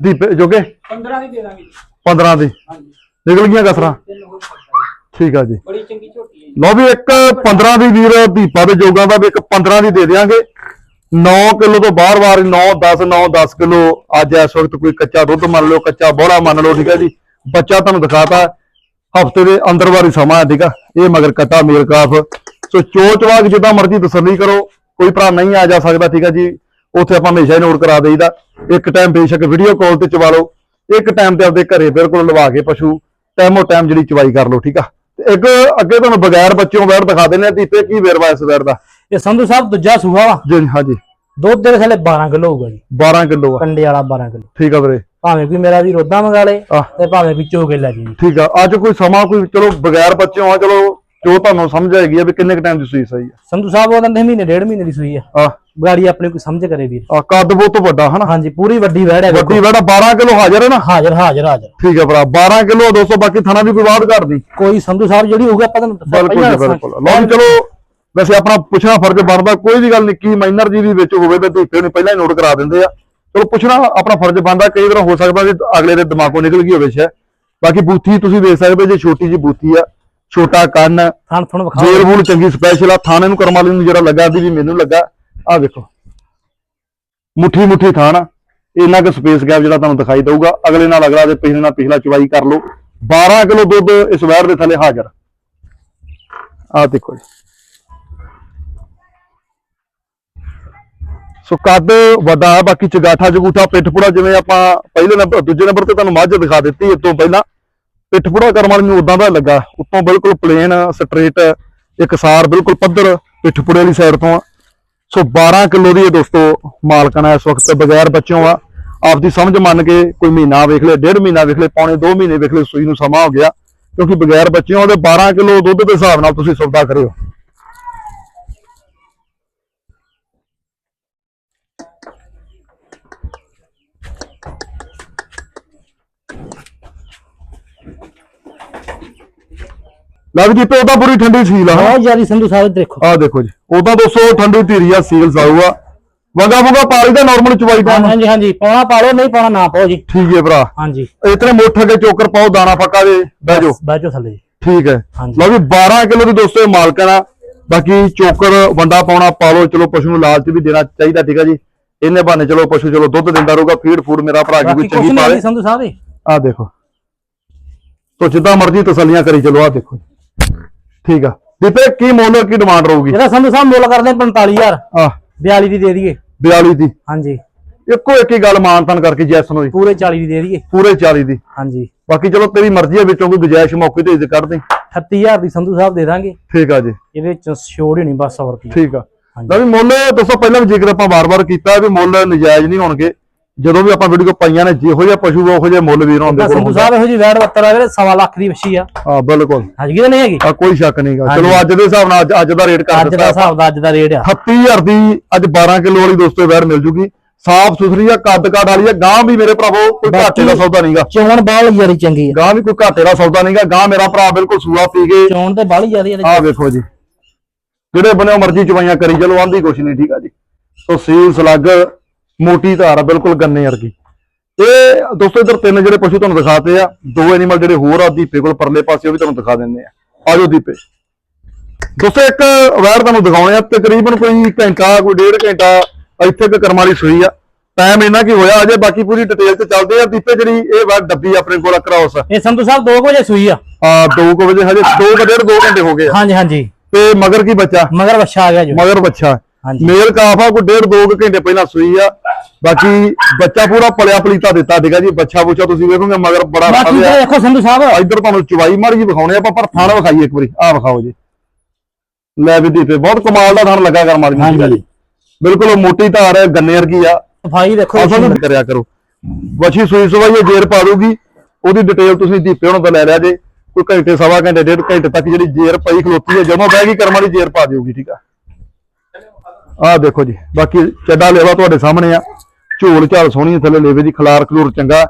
ਦੀਪ ਜੋਗੇ? 15 ਦੀ ਦੇ ਦਾਂਗੇ ਜੀ। 15 ਦੀ। ਨਿਕਲ ਗਈਆਂ ਕਸਰਾਂ। ਦਾਂਗੇ ਠੀਕ ਆ ਜੀ। ਬੜੀ ਚੰਗੀ ਝੋਟੀ ਹੈ ਜੀ। ਲਓ ਵੀ ਇੱਕ 15 ਦੀ ਵੀਰ ਦੀਪਾ ਦੇ ਜੋਗਾਂ ਦਾ ਵੀ ਇੱਕ 15 ਦੀ ਦੇ ਦਿਆਂਗੇ। 9 ਕਿਲੋ ਤੋਂ ਬਾਹਰ-ਬਾਹਰ 9 10 9 10 ਕਿਲੋ। ਅੱਜ ਇਸ ਵਕਤ ਕੋਈ ਕੱਚਾ ਦੁੱਧ ਮੰਨ ਲਓ ਕੱਚਾ ਬੋੜਾ ਮੰਨ ਲਓ ਠੀਕ ਹੈ ਜੀ। ਬੱਚਾ ਤੁਹਾਨੂੰ ਦਿਖਾਤਾ। ਹਫ਼ਤੇ ਦੇ ਅੰਦਰ ਵਾਰੀ ਸਮਾਂ ਹੈ ਠੀਕ ਆ। ਇਹ ਮਗਰ ਕੱਟਾ ਮੇਲ ਕਾਫ। ਸੋ ਚੋਚਵਾਗ ਜਿੱਦਾਂ ਮਰਜ਼ੀ ਤਸੱਲੀ ਕਰੋ। ਕੋਈ ਭਰਾ ਨਹੀਂ ਆ ਜਾ ਸਕਦਾ ਠੀਕ ਆ ਜੀ। ਉੱਥੇ ਆਪਾਂ ਹਮੇਸ਼ਾ ਹੀ ਨੋਟ ਕਰਾ ਦੇਈਦਾ। ਇੱਕ ਟਾਈਮ ਬੇਸ਼ੱਕ ਵੀਡੀਓ ਕਾਲ ਤੇ ਚਵਾ ਲਓ। ਇੱਕ ਟਾਈਮ ਤੇ ਆਪਦੇ ਘਰੇ ਬਿਲਕੁਲ ਲਵਾ ਕੇ ਪਸ਼ੂ ਟਾਈਮੋ ਟਾਈਮ ਜਿਹੜੀ ਚਵਾਈ ਕਰ ਲਓ ਠੀਕ ਆ? ਤੇ ਇੱਕ ਅੱਗੇ ਤੁਹਾਨੂੰ ਬਗੈਰ ਬੱਚਿਆਂ ਵੈੜ ਦਿਖਾ ਦਿੰਦੇ ਆ ਦੀਪੇ ਕੀ ਵੇਰਵਾ ਇਸ ਵੈੜ ਦਾ? ਇਹ ਸੰਧੂ ਸਾਹਿਬ ਦੂਜਾ ਸੂਆ ਵਾ। ਜੀ ਹਾਂਜੀ। ਦੁੱਧ ਦੇ ਥੱਲੇ 12 ਕਿਲੋ ਹੋਊਗਾ ਜੀ। 12 ਕਿਲੋ ਆ। ਕੰਡੇ ਵਾਲਾ 12 ਕਿਲੋ। ਠੀਕ ਆ ਵੀਰੇ। ਭਾਵੇਂ ਕੋਈ ਮੇਰਾ ਵੀ ਰੋਦਾ ਮੰਗਾ ਲੇ ਆਹ ਤੇ ਭਾਵੇਂ ਵਿੱਚੋਂ ਕੇ ਲੈ ਜੀ। ਠੀਕ ਆ। ਅੱਜ ਕੋਈ ਸਮਾਂ ਕੋਈ ਚਲੋ ਬਗੈਰ ਬੱਚਿਆਂ ਆ ਚਲੋ ਜੋ ਤੁਹਾਨੂੰ ਸਮਝ ਆਏਗੀ ਆ ਵੀ ਕਿੰਨੇ ਕ ਟਾਈਮ ਦੀ ਸੂਈ ਸਹੀ ਸੰਧੂ ਸਾਹਿਬ ਉਹ ਕਹਿੰਦੇ ਮਹੀਨੇ ਡੇਢ ਮਹੀਨੇ ਦੀ ਸੂਈ ਆ। ਆ। ਗਾੜੀ ਆਪਣੀ ਕੋਈ ਸਮਝ ਕਰੇ ਵੀਰ। ਆ ਕੱਦ ਬਹੁਤ ਵੱਡਾ ਹਨਾ? ਹਾਂਜੀ ਪੂਰੀ ਵੱਡੀ ਵਹਿੜ ਹੈ ਵੱਡੀ ਵੜਾ 12 ਕਿਲੋ ਹਾਜ਼ਰ ਹੈ ਨਾ? ਹਾਜ਼ਰ ਹਾਜ਼ਰ ਹਾਜ਼ਰ। ਠੀਕ ਹੈ ਭਰਾ 12 ਕਿਲੋ 200 ਬਾਕੀ ਥਣਾ ਦੀ ਕੋਈ ਬਾਤ ਘੱਟ ਦੀ। ਕੋਈ ਸੰਧੂ ਸਾਹਿਬ ਜਿਹੜੀ ਹੋਊਗੀ ਆਪਾਂ ਤੁਹਾਨੂੰ ਦੱਸਾਂ, ਬਿਲਕੁਲ। ਬਿਲਕੁਲ। ਲਓ ਚਲੋ ਵੈਸੇ ਆਪਣਾ ਪੁੱਛਣਾ ਫਰਜ਼ ਬਣਦਾ ਕੋਈ ਵੀ ਗੱਲ ਨਿੱਕੀ ਮਾਈਨਰ ਜੀ ਵੀ ਵਿੱਚ ਹੋਵੇ ਤੇ ਧੀਪੇ ਨੂੰ ਪਹਿਲਾਂ ਹੀ ਨੋਟ ਕਰਾ ਦਿੰਦੇ ਆ। ਚਲੋ ਪੁੱਛਣਾ ਆਪਣਾ ਫਰਜ਼ ਬਣਦਾ ਕਈ ਵਾਰ ਹੋ ਸਕਦਾ ਕਿ ਅਗਲੇ ਦੇ ਦਿਮਾਗੋਂ ਨਿਕਲ ਗਈ ਹੋਵੇ ਸ਼ਾਇਦ। ਬਾਕੀ ਬੂਥੀ ਤੁਸੀਂ ਵੇਖ ਸਕਦੇ ਜੇ ਛੋਟੀ ਜੀ ਬੂਥੀ ਆ ਛੋਟਾ ਕੰਨ ਥਣ ਥਣ ਵਿਖਾਓ। ਜੇਰ ਬੂਲ ਚੰਗੀ ਸਪੈਸ਼ਲ ਆ ਥਾਣੇ ਨੂੰ ਕਰਮਾਲੀ ਨੂੰ ਜਿਹੜਾ ਲੱਗਾ ਦੀ ਵੀ ਮੈਨੂੰ ਲੱਗਾ। ਆ ਦੇਖੋ ਮੁੱਠੀ ਮੁੱਠੀ ਥਾਣ ਆ ਇੰਨਾ ਕੁ ਸਪੇਸ ਗੈਪ ਜਿਹੜਾ ਤੁਹਾਨੂੰ ਦਿਖਾਈ ਦਊਗਾ। ਅਗਲੇ ਨਾਲ ਅਗਲਾ ਤੇ ਪਿਛਲੇ ਨਾਲ ਪਿਛਲਾ ਚਵਾਈ ਕਰ ਲਓ। 12 ਕਿਲੋ ਦੁੱਧ ਇਸ ਵੈਰ ਦੇ ਥੱਲੇ ਹਾਜ਼ਰ। ਆ ਦੇਖੋ ਜੀ। ਸੋ ਕੱਦ ਵੱਡਾ ਬਾਕੀ ਚਗਾਠਾ ਜਗੂਠਾ ਪਿੱਠਪੂੜਾ ਜਿਵੇਂ ਆਪਾਂ ਪਹਿਲੇ ਨੰਬਰ, ਦੂਜੇ ਨੰਬਰ ਤੇ ਤੁਹਾਨੂੰ ਮੱਝ ਦਿਖਾ ਦਿੱਤੀ ਇਸ ਤੋਂ ਪਹਿਲਾਂ। ਪਿੱਠਪੂੜਾ ਕਰਨ ਵਾਲੀ ਨੂੰ ਉਦਾਂ ਦਾ ਲੱਗਾ। ਉੱਤੋਂ ਬਿਲਕੁਲ ਪਲੇਨ ਸਟ੍ਰੇਟ ਇੱਕ ਸਾਰ ਬਿਲਕੁਲ ਪੱਧਰ ਪਿੱਠਪੂੜੇ ਵਾਲੀ ਸਾਈਡ ਤੋਂ ਆ। ਸੋ 12 ਕਿਲੋ ਦੀ ਇਹ ਦੋਸਤੋ ਮਾਲਕਣਾ ਇਸ ਵਕਤ ਬਗੈਰ ਬੱਚੋਂ ਆ। ਆਪਦੀ ਸਮਝ ਮੰਨ ਕੇ ਕੋਈ ਮਹੀਨਾ ਵੇਖ ਲੈ, ਡੇਢ ਮਹੀਨਾ ਵੇਖ ਲੈ, ਪੌਣੇ 2 ਮਹੀਨੇ ਵੇਖ ਲੈ ਸੂਈ ਨੂੰ ਸਮਾਂ ਹੋ ਗਿਆ। ਕਿਉਂਕਿ ਬਗੈਰ ਬੱਚਿਆਂ ਉਹਦੇ 12 ਕਿਲੋ ਦੁੱਧ ਦੇ ਹਿਸਾਬ ਨਾਲ ਤੁਸੀਂ ਸੌਦਾ ਕਰਿਓ। ਲੱਗਦੀ ਪਈ ਉਹਦਾ ਪੂਰੀ ਠੰਡੀ ਸੀਲ ਆ ਬਹੁਤ ਜ਼ਿਆਦਾ ਸੰਧੂ ਸਾਹਿਬ ਦੇਖੋ। ਆ ਦੇਖੋ ਜੀ ਉਹਦਾ ਦੋਸਤੋ ਠੰਡੀ ਧੀਰੀ ਆ ਸੀਲ ਸਾਊ ਆ। ਵਗਾ ਵਗਾ ਪਾਲੀ ਦਾ ਨਾਰਮਲ ਚਵਾਈ ਦਾ ਹਾਂਜੀ ਹਾਂਜੀ ਪਾਉਣਾ ਪਾ ਲਓ ਨਹੀਂ ਪਾਉਣਾ ਨਾ ਪਾਓ ਜੀ। ਠੀਕ ਹੈ ਭਰਾ। ਹਾਂਜੀ। ਇਤਨੇ ਮੁੱਠ ਕੇ ਚੋਕਰ ਪਾਓ ਦਾਣਾ ਪੱਕਾ ਦੇ ਬਹਿ ਜਾਓ। ਬੈਠੋ ਥੱਲੇ। ਜੀ ਠੀਕ ਹੈ। ਹਾਂਜੀ। ਲਓ ਵੀ 12 ਕਿਲੋ ਦੀ ਦੋਸਤੋ ਮਾਲਕਾਂ ਆ ਬਾਕੀ ਚੋਕਰ ਵੰਡਾ ਪਾਉਣਾ ਪਾ ਲਓ ਚਲੋ ਪਸ਼ੂ ਨੂੰ ਲਾਲਚ ਵੀ ਦੇਣਾ ਚਾਹੀਦਾ ਠੀਕ ਹੈ ਜੀ। ਇਹਨੇ ਬਹਾਨੇ ਚਲੋ ਪਸ਼ੂ ਚਲੋ ਦੁੱਧ ਦਿੰਦਾ ਰਹੂਗਾ ਫੀਡ ਫੂਡ ਮੇਰਾ ਭਰਾ ਜੀ ਕੋਈ ਚੰਗੀ ਪਾਲੇ। ਜੀ ਸੰਧੂ ਸਾਹਿਬ। ਜੀ ਆ ਦੇਖੋ। ਤੋ ਜਿੱਦਾਂ ਮਰਜ਼ੀ ਤਸੱਲੀਆਂ ਕਰੀ ਚਲੋ ਆ ਦੇਖੋ ਠੀਕ ਆ। ਦੀਪੇ ਕੀ ਮੁੱਲ ਕੀ ਡਿਮਾਂਡ ਰਹੂਗੀ? ਇਹਦਾ ਸੰਧੂ ਸਾਹਿਬ ਮੁੱਲ ਕਰਦੇ 45000 ਆ 42 ਦੀ ਦੇ ਦਈਏ। 42 ਦੀ। ਹਾਂਜੀ। ਇੱਕੋ ਇੱਕ ਹੀ ਗੱਲ ਮਾਨਤਨ ਕਰਕੇ ਜੈਸ ਨੂੰ ਜੀ। ਪੂਰੇ 40 ਦੀ ਦੇ ਦਈਏ। ਪੂਰੇ 40 ਦੀ। ਹਾਂਜੀ। ਬਾਕੀ ਚਲੋ ਤੇਰੀ ਮਰਜ਼ੀ ਹੈ ਵਿੱਚੋਂ ਕੋਈ ਗੁਜਾਇਸ਼ ਮੌਕੇ ਤੇ ਇੱਜ਼ਤ ਕੱਢ ਦੇ। 38000 ਦੀ ਸੰਧੂ ਸਾਹਿਬ ਦੇ ਦਾਂਗੇ। ਠੀਕ ਆ ਜੀ। ਇਹਦੇ ਵਿੱਚ ਛੋੜ ਹੀ ਨਹੀਂ ਬਸ 100 ਰੁਪਏ ਠੀਕ ਆ। ਹਾਂਜੀ। ਲੈ ਵੀ ਮੁੱਲ ਦੱਸੋ ਪਹਿਲਾਂ ਵੀ ਜ਼ਿਕਰ ਆਪਾਂ ਵਾਰ-ਵਾਰ ਕੀਤਾ ਵੀ ਮੁੱਲ ਨਜਾਇਜ਼ ਨਹੀਂ ਹੋਣਗੇ। ਜਦੋਂ ਵੀ ਆਪਾਂ ਵੀਡੀਓ ਪਾਈਆਂ ਨੇ ਜਿਹੋ ਜਿਹਾ ਪਸ਼ੂ ਉਹੋ ਜਿਹੇ ਮੁੱਲ ਵੀਰ ਤਾਂ ਕੋਲ ਸੰਧੂ ਸਾਹਿਬ ਇਹੋ ਜੀ ਵੈੜ ਬੱਤਰ ਆ ਵੀਰੇ ਸਵਾ ਲੱਖ ਦੀ ਵਛੀ ਆ। ਹਾਂ ਬਿਲਕੁਲ। ਹਾਂਜੀ ਕਿਤੇ ਨਹੀਂ ਹੈਗੀ? ਆ ਕੋਈ ਸ਼ੱਕ ਨਹੀਂਗਾ। ਚਲੋ ਅੱਜ ਦੇ ਹਿਸਾਬ ਨਾਲ ਅੱਜ ਅੱਜ ਦਾ ਰੇਟ ਕਰ ਅੱਜ ਦਾ ਦਿੱਤਾ ਹਿਸਾਬ ਦਾ ਅੱਜ ਦਾ ਰੇਟ ਆ। 38000 ਦੀ ਅੱਜ 12 ਕਿਲੋ ਵਾਲੀ ਦੋਸਤੋ ਵੈਰ ਮਿਲ ਜੂਗੀ। ਸਾਫ਼ ਸੁਥਰੀ ਆ ਕੱਦ ਕਾਠ ਵਾਲੀ ਆ ਗਾਂ ਵੀ ਮੇਰੇ ਭਰਾਵੋ ਕੋਈ ਘਾਟੇ ਦਾ ਸੌਦਾ ਨਹੀਂਗਾ। ਚੋਣ ਬਾਹਲੀ ਜ਼ਿਆਦੀ ਚੰਗੀ ਆ। ਗਾਂ ਵੀ ਕੋਈ ਘਾਟੇ ਦਾ ਸੌਦਾ ਨਹੀਂਗਾ। ਗਾਂ ਮੇਰਾ ਭਰਾ ਬਿਲਕੁਲ ਸੂਆ ਪੀ ਕੇ ਚੋਣ ਤੇ ਬਾਹਲੀ ਜ਼ਿਆਦੀ ਆਹ ਵੇਖੋ ਜੀ। ਜਿਹੜੇ ਬਨੇ ਮਰਜ਼ੀ ਚਵਾਈਆਂ ਕਰੀ ਚਲੋ ਆਂਦੀ ਕੁਛ ਨਹੀਂ ਠੀਕ ਆ ਜੀ। ਸੋ ਸੀਲ ਸਲੱਗ ਮੋਟੀ ਧਾਰ ਆ ਬਿਲਕੁਲ ਗੰਨੇ ਵਰਗੀ। ਇਹ ਦੋਸਤੋ ਇਧਰ ਤਿੰਨ ਜਿਹੜੇ ਪਸ਼ੂ ਤੁਹਾਨੂੰ ਦਿਖਾਤੇ ਆ ਦੋ ਐਨੀਮਲ ਜਿਹੜੇ ਹੋਰ ਆ ਦੀਪੇ ਕੋਲ ਪਰਲੇ ਪਾਸੇ ਉਹ ਵੀ ਤੁਹਾਨੂੰ ਦਿਖਾ ਦਿੰਦੇ ਆ। ਆਜੋ ਦੀਪੇ। ਦੋਸਤੋ ਇੱਕ ਵੈਰ ਤੁਹਾਨੂੰ ਦਿਖਾਉਣੇ ਆ ਤਕਰੀਬਨ ਕੋਈ ਘੰਟਾ ਕੋਈ ਡੇਢ ਘੰਟਾ ਇੱਥੇ ਕੁ ਕਰਮ ਵਾਲੀ ਸੂਈ ਆ। ਟਾਈਮ ਇੰਨਾ ਕੀ ਹੋਇਆ ਅਜੇ ਬਾਕੀ ਪੂਰੀ ਡਿਟੇਲ ਤੇ ਚੱਲਦੇ ਆ। ਦੀਪੇ ਜਿਹੜੀ ਇਹ ਵੈਰ ਡੱਬੀ ਆਪਣੇ ਕੋਲ ਕਰਾਉਸ ਇਹ ਸੰਧੂ ਸਾਹਿਬ 2 ਵਜੇ ਸੂਈ ਆ। ਆ 2 ਵਜੇ ਹਜੇ 2 ਡੇਢ 2 ਘੰਟੇ ਹੋ ਗਏ ਹਾਂਜੀ ਹਾਂਜੀ। ਤੇ ਮਗਰ ਕੀ ਬੱਚਾ? ਮਗਰ ਵੱਛਾ ਆ ਗਿਆ ਜੋ। ਮਗਰ ਬੱਚਾ। ਮੇਲ ਕਾਫਾ ਕੋਈ ਡੇਢ ਦੋ ਕੁ ਘੰਟੇ ਪਹਿਲਾਂ ਸੂਈ ਆ। ਬਾਕੀ ਬੱਚਾ ਪੂਰਾ ਪਲਿਆ ਪਲੀਤਾ ਦਿੱਤਾ ਆ ਜੀ ਬੱਚਾ ਬੁੱਚਾ ਤੁਸੀਂ ਵੇਖੋਗੇ ਮਗਰ ਬੜਾ ਬਾਕੀ ਤਾਂ ਦੇਖੋ ਸੰਧੂ ਸਾਹਿਬ। ਇੱਧਰ ਤੁਹਾਨੂੰ ਚਵਾਈ ਮਾੜੀ ਜੀ ਵਿਖਾਉਣੇ ਆਪਾਂ ਪਰ ਥਾਣਾ ਵਿਖਾਈਏ ਇੱਕ ਵਾਰੀ ਆਹ ਵਿਖਾਓ ਜੀ। ਲੈ ਵੀ ਦੀਪੇ ਬਹੁਤ ਕਮਾਲ ਦਾ ਥਾਣ ਲੱਗਾ ਕਰ ਮਾੜੀ ਜੀ। ਬਿਲਕੁਲ ਉਹ ਮੋਟੀ ਧਾਰ ਹੈ ਗੰਨੇ ਵਰਗੀ ਆ। ਸਫ਼ਾਈ ਦੇਖੋ ਅਸਲ ਕਰਿਆ ਕਰੋ। ਵਛੀ ਸੂਈ ਸਵਾਈ ਇਹ ਜੇਰ ਪਾ ਦੂਗੀ ਉਹਦੀ ਡਿਟੇਲ ਤੁਸੀਂ ਦੀਪੇ ਉਹਨਾਂ ਤੋਂ ਲੈ ਲਿਆ ਜੇ। ਕੋਈ ਘੰਟੇ ਸਵਾ ਘੰਟੇ ਡੇਢ ਘੰਟੇ ਤੱਕ ਜਿਹੜੀ ਜੇਰ ਪਈ ਖਲੋਤੀ ਹੈ ਜਦੋਂ ਬਹਿ ਗਈ ਕਰਮ ਵਾਲੀ ਜੇਰ ਪਾ ਦਿਓਗੀ ਠੀਕ ਆ। ਆਹ ਦੇਖੋ ਜੀ ਬਾਕੀ ਚੱਡਾ ਲੇਵਾ ਤੁਹਾਡੇ ਸਾਹਮਣੇ ਆ। ਝੋਲ ਝਾਲ ਸੋਹਣੀ ਥੱਲੇ ਲੇਵੇ ਦੀ ਖਲਾਰ ਖਲੂਰ ਚੰਗਾ।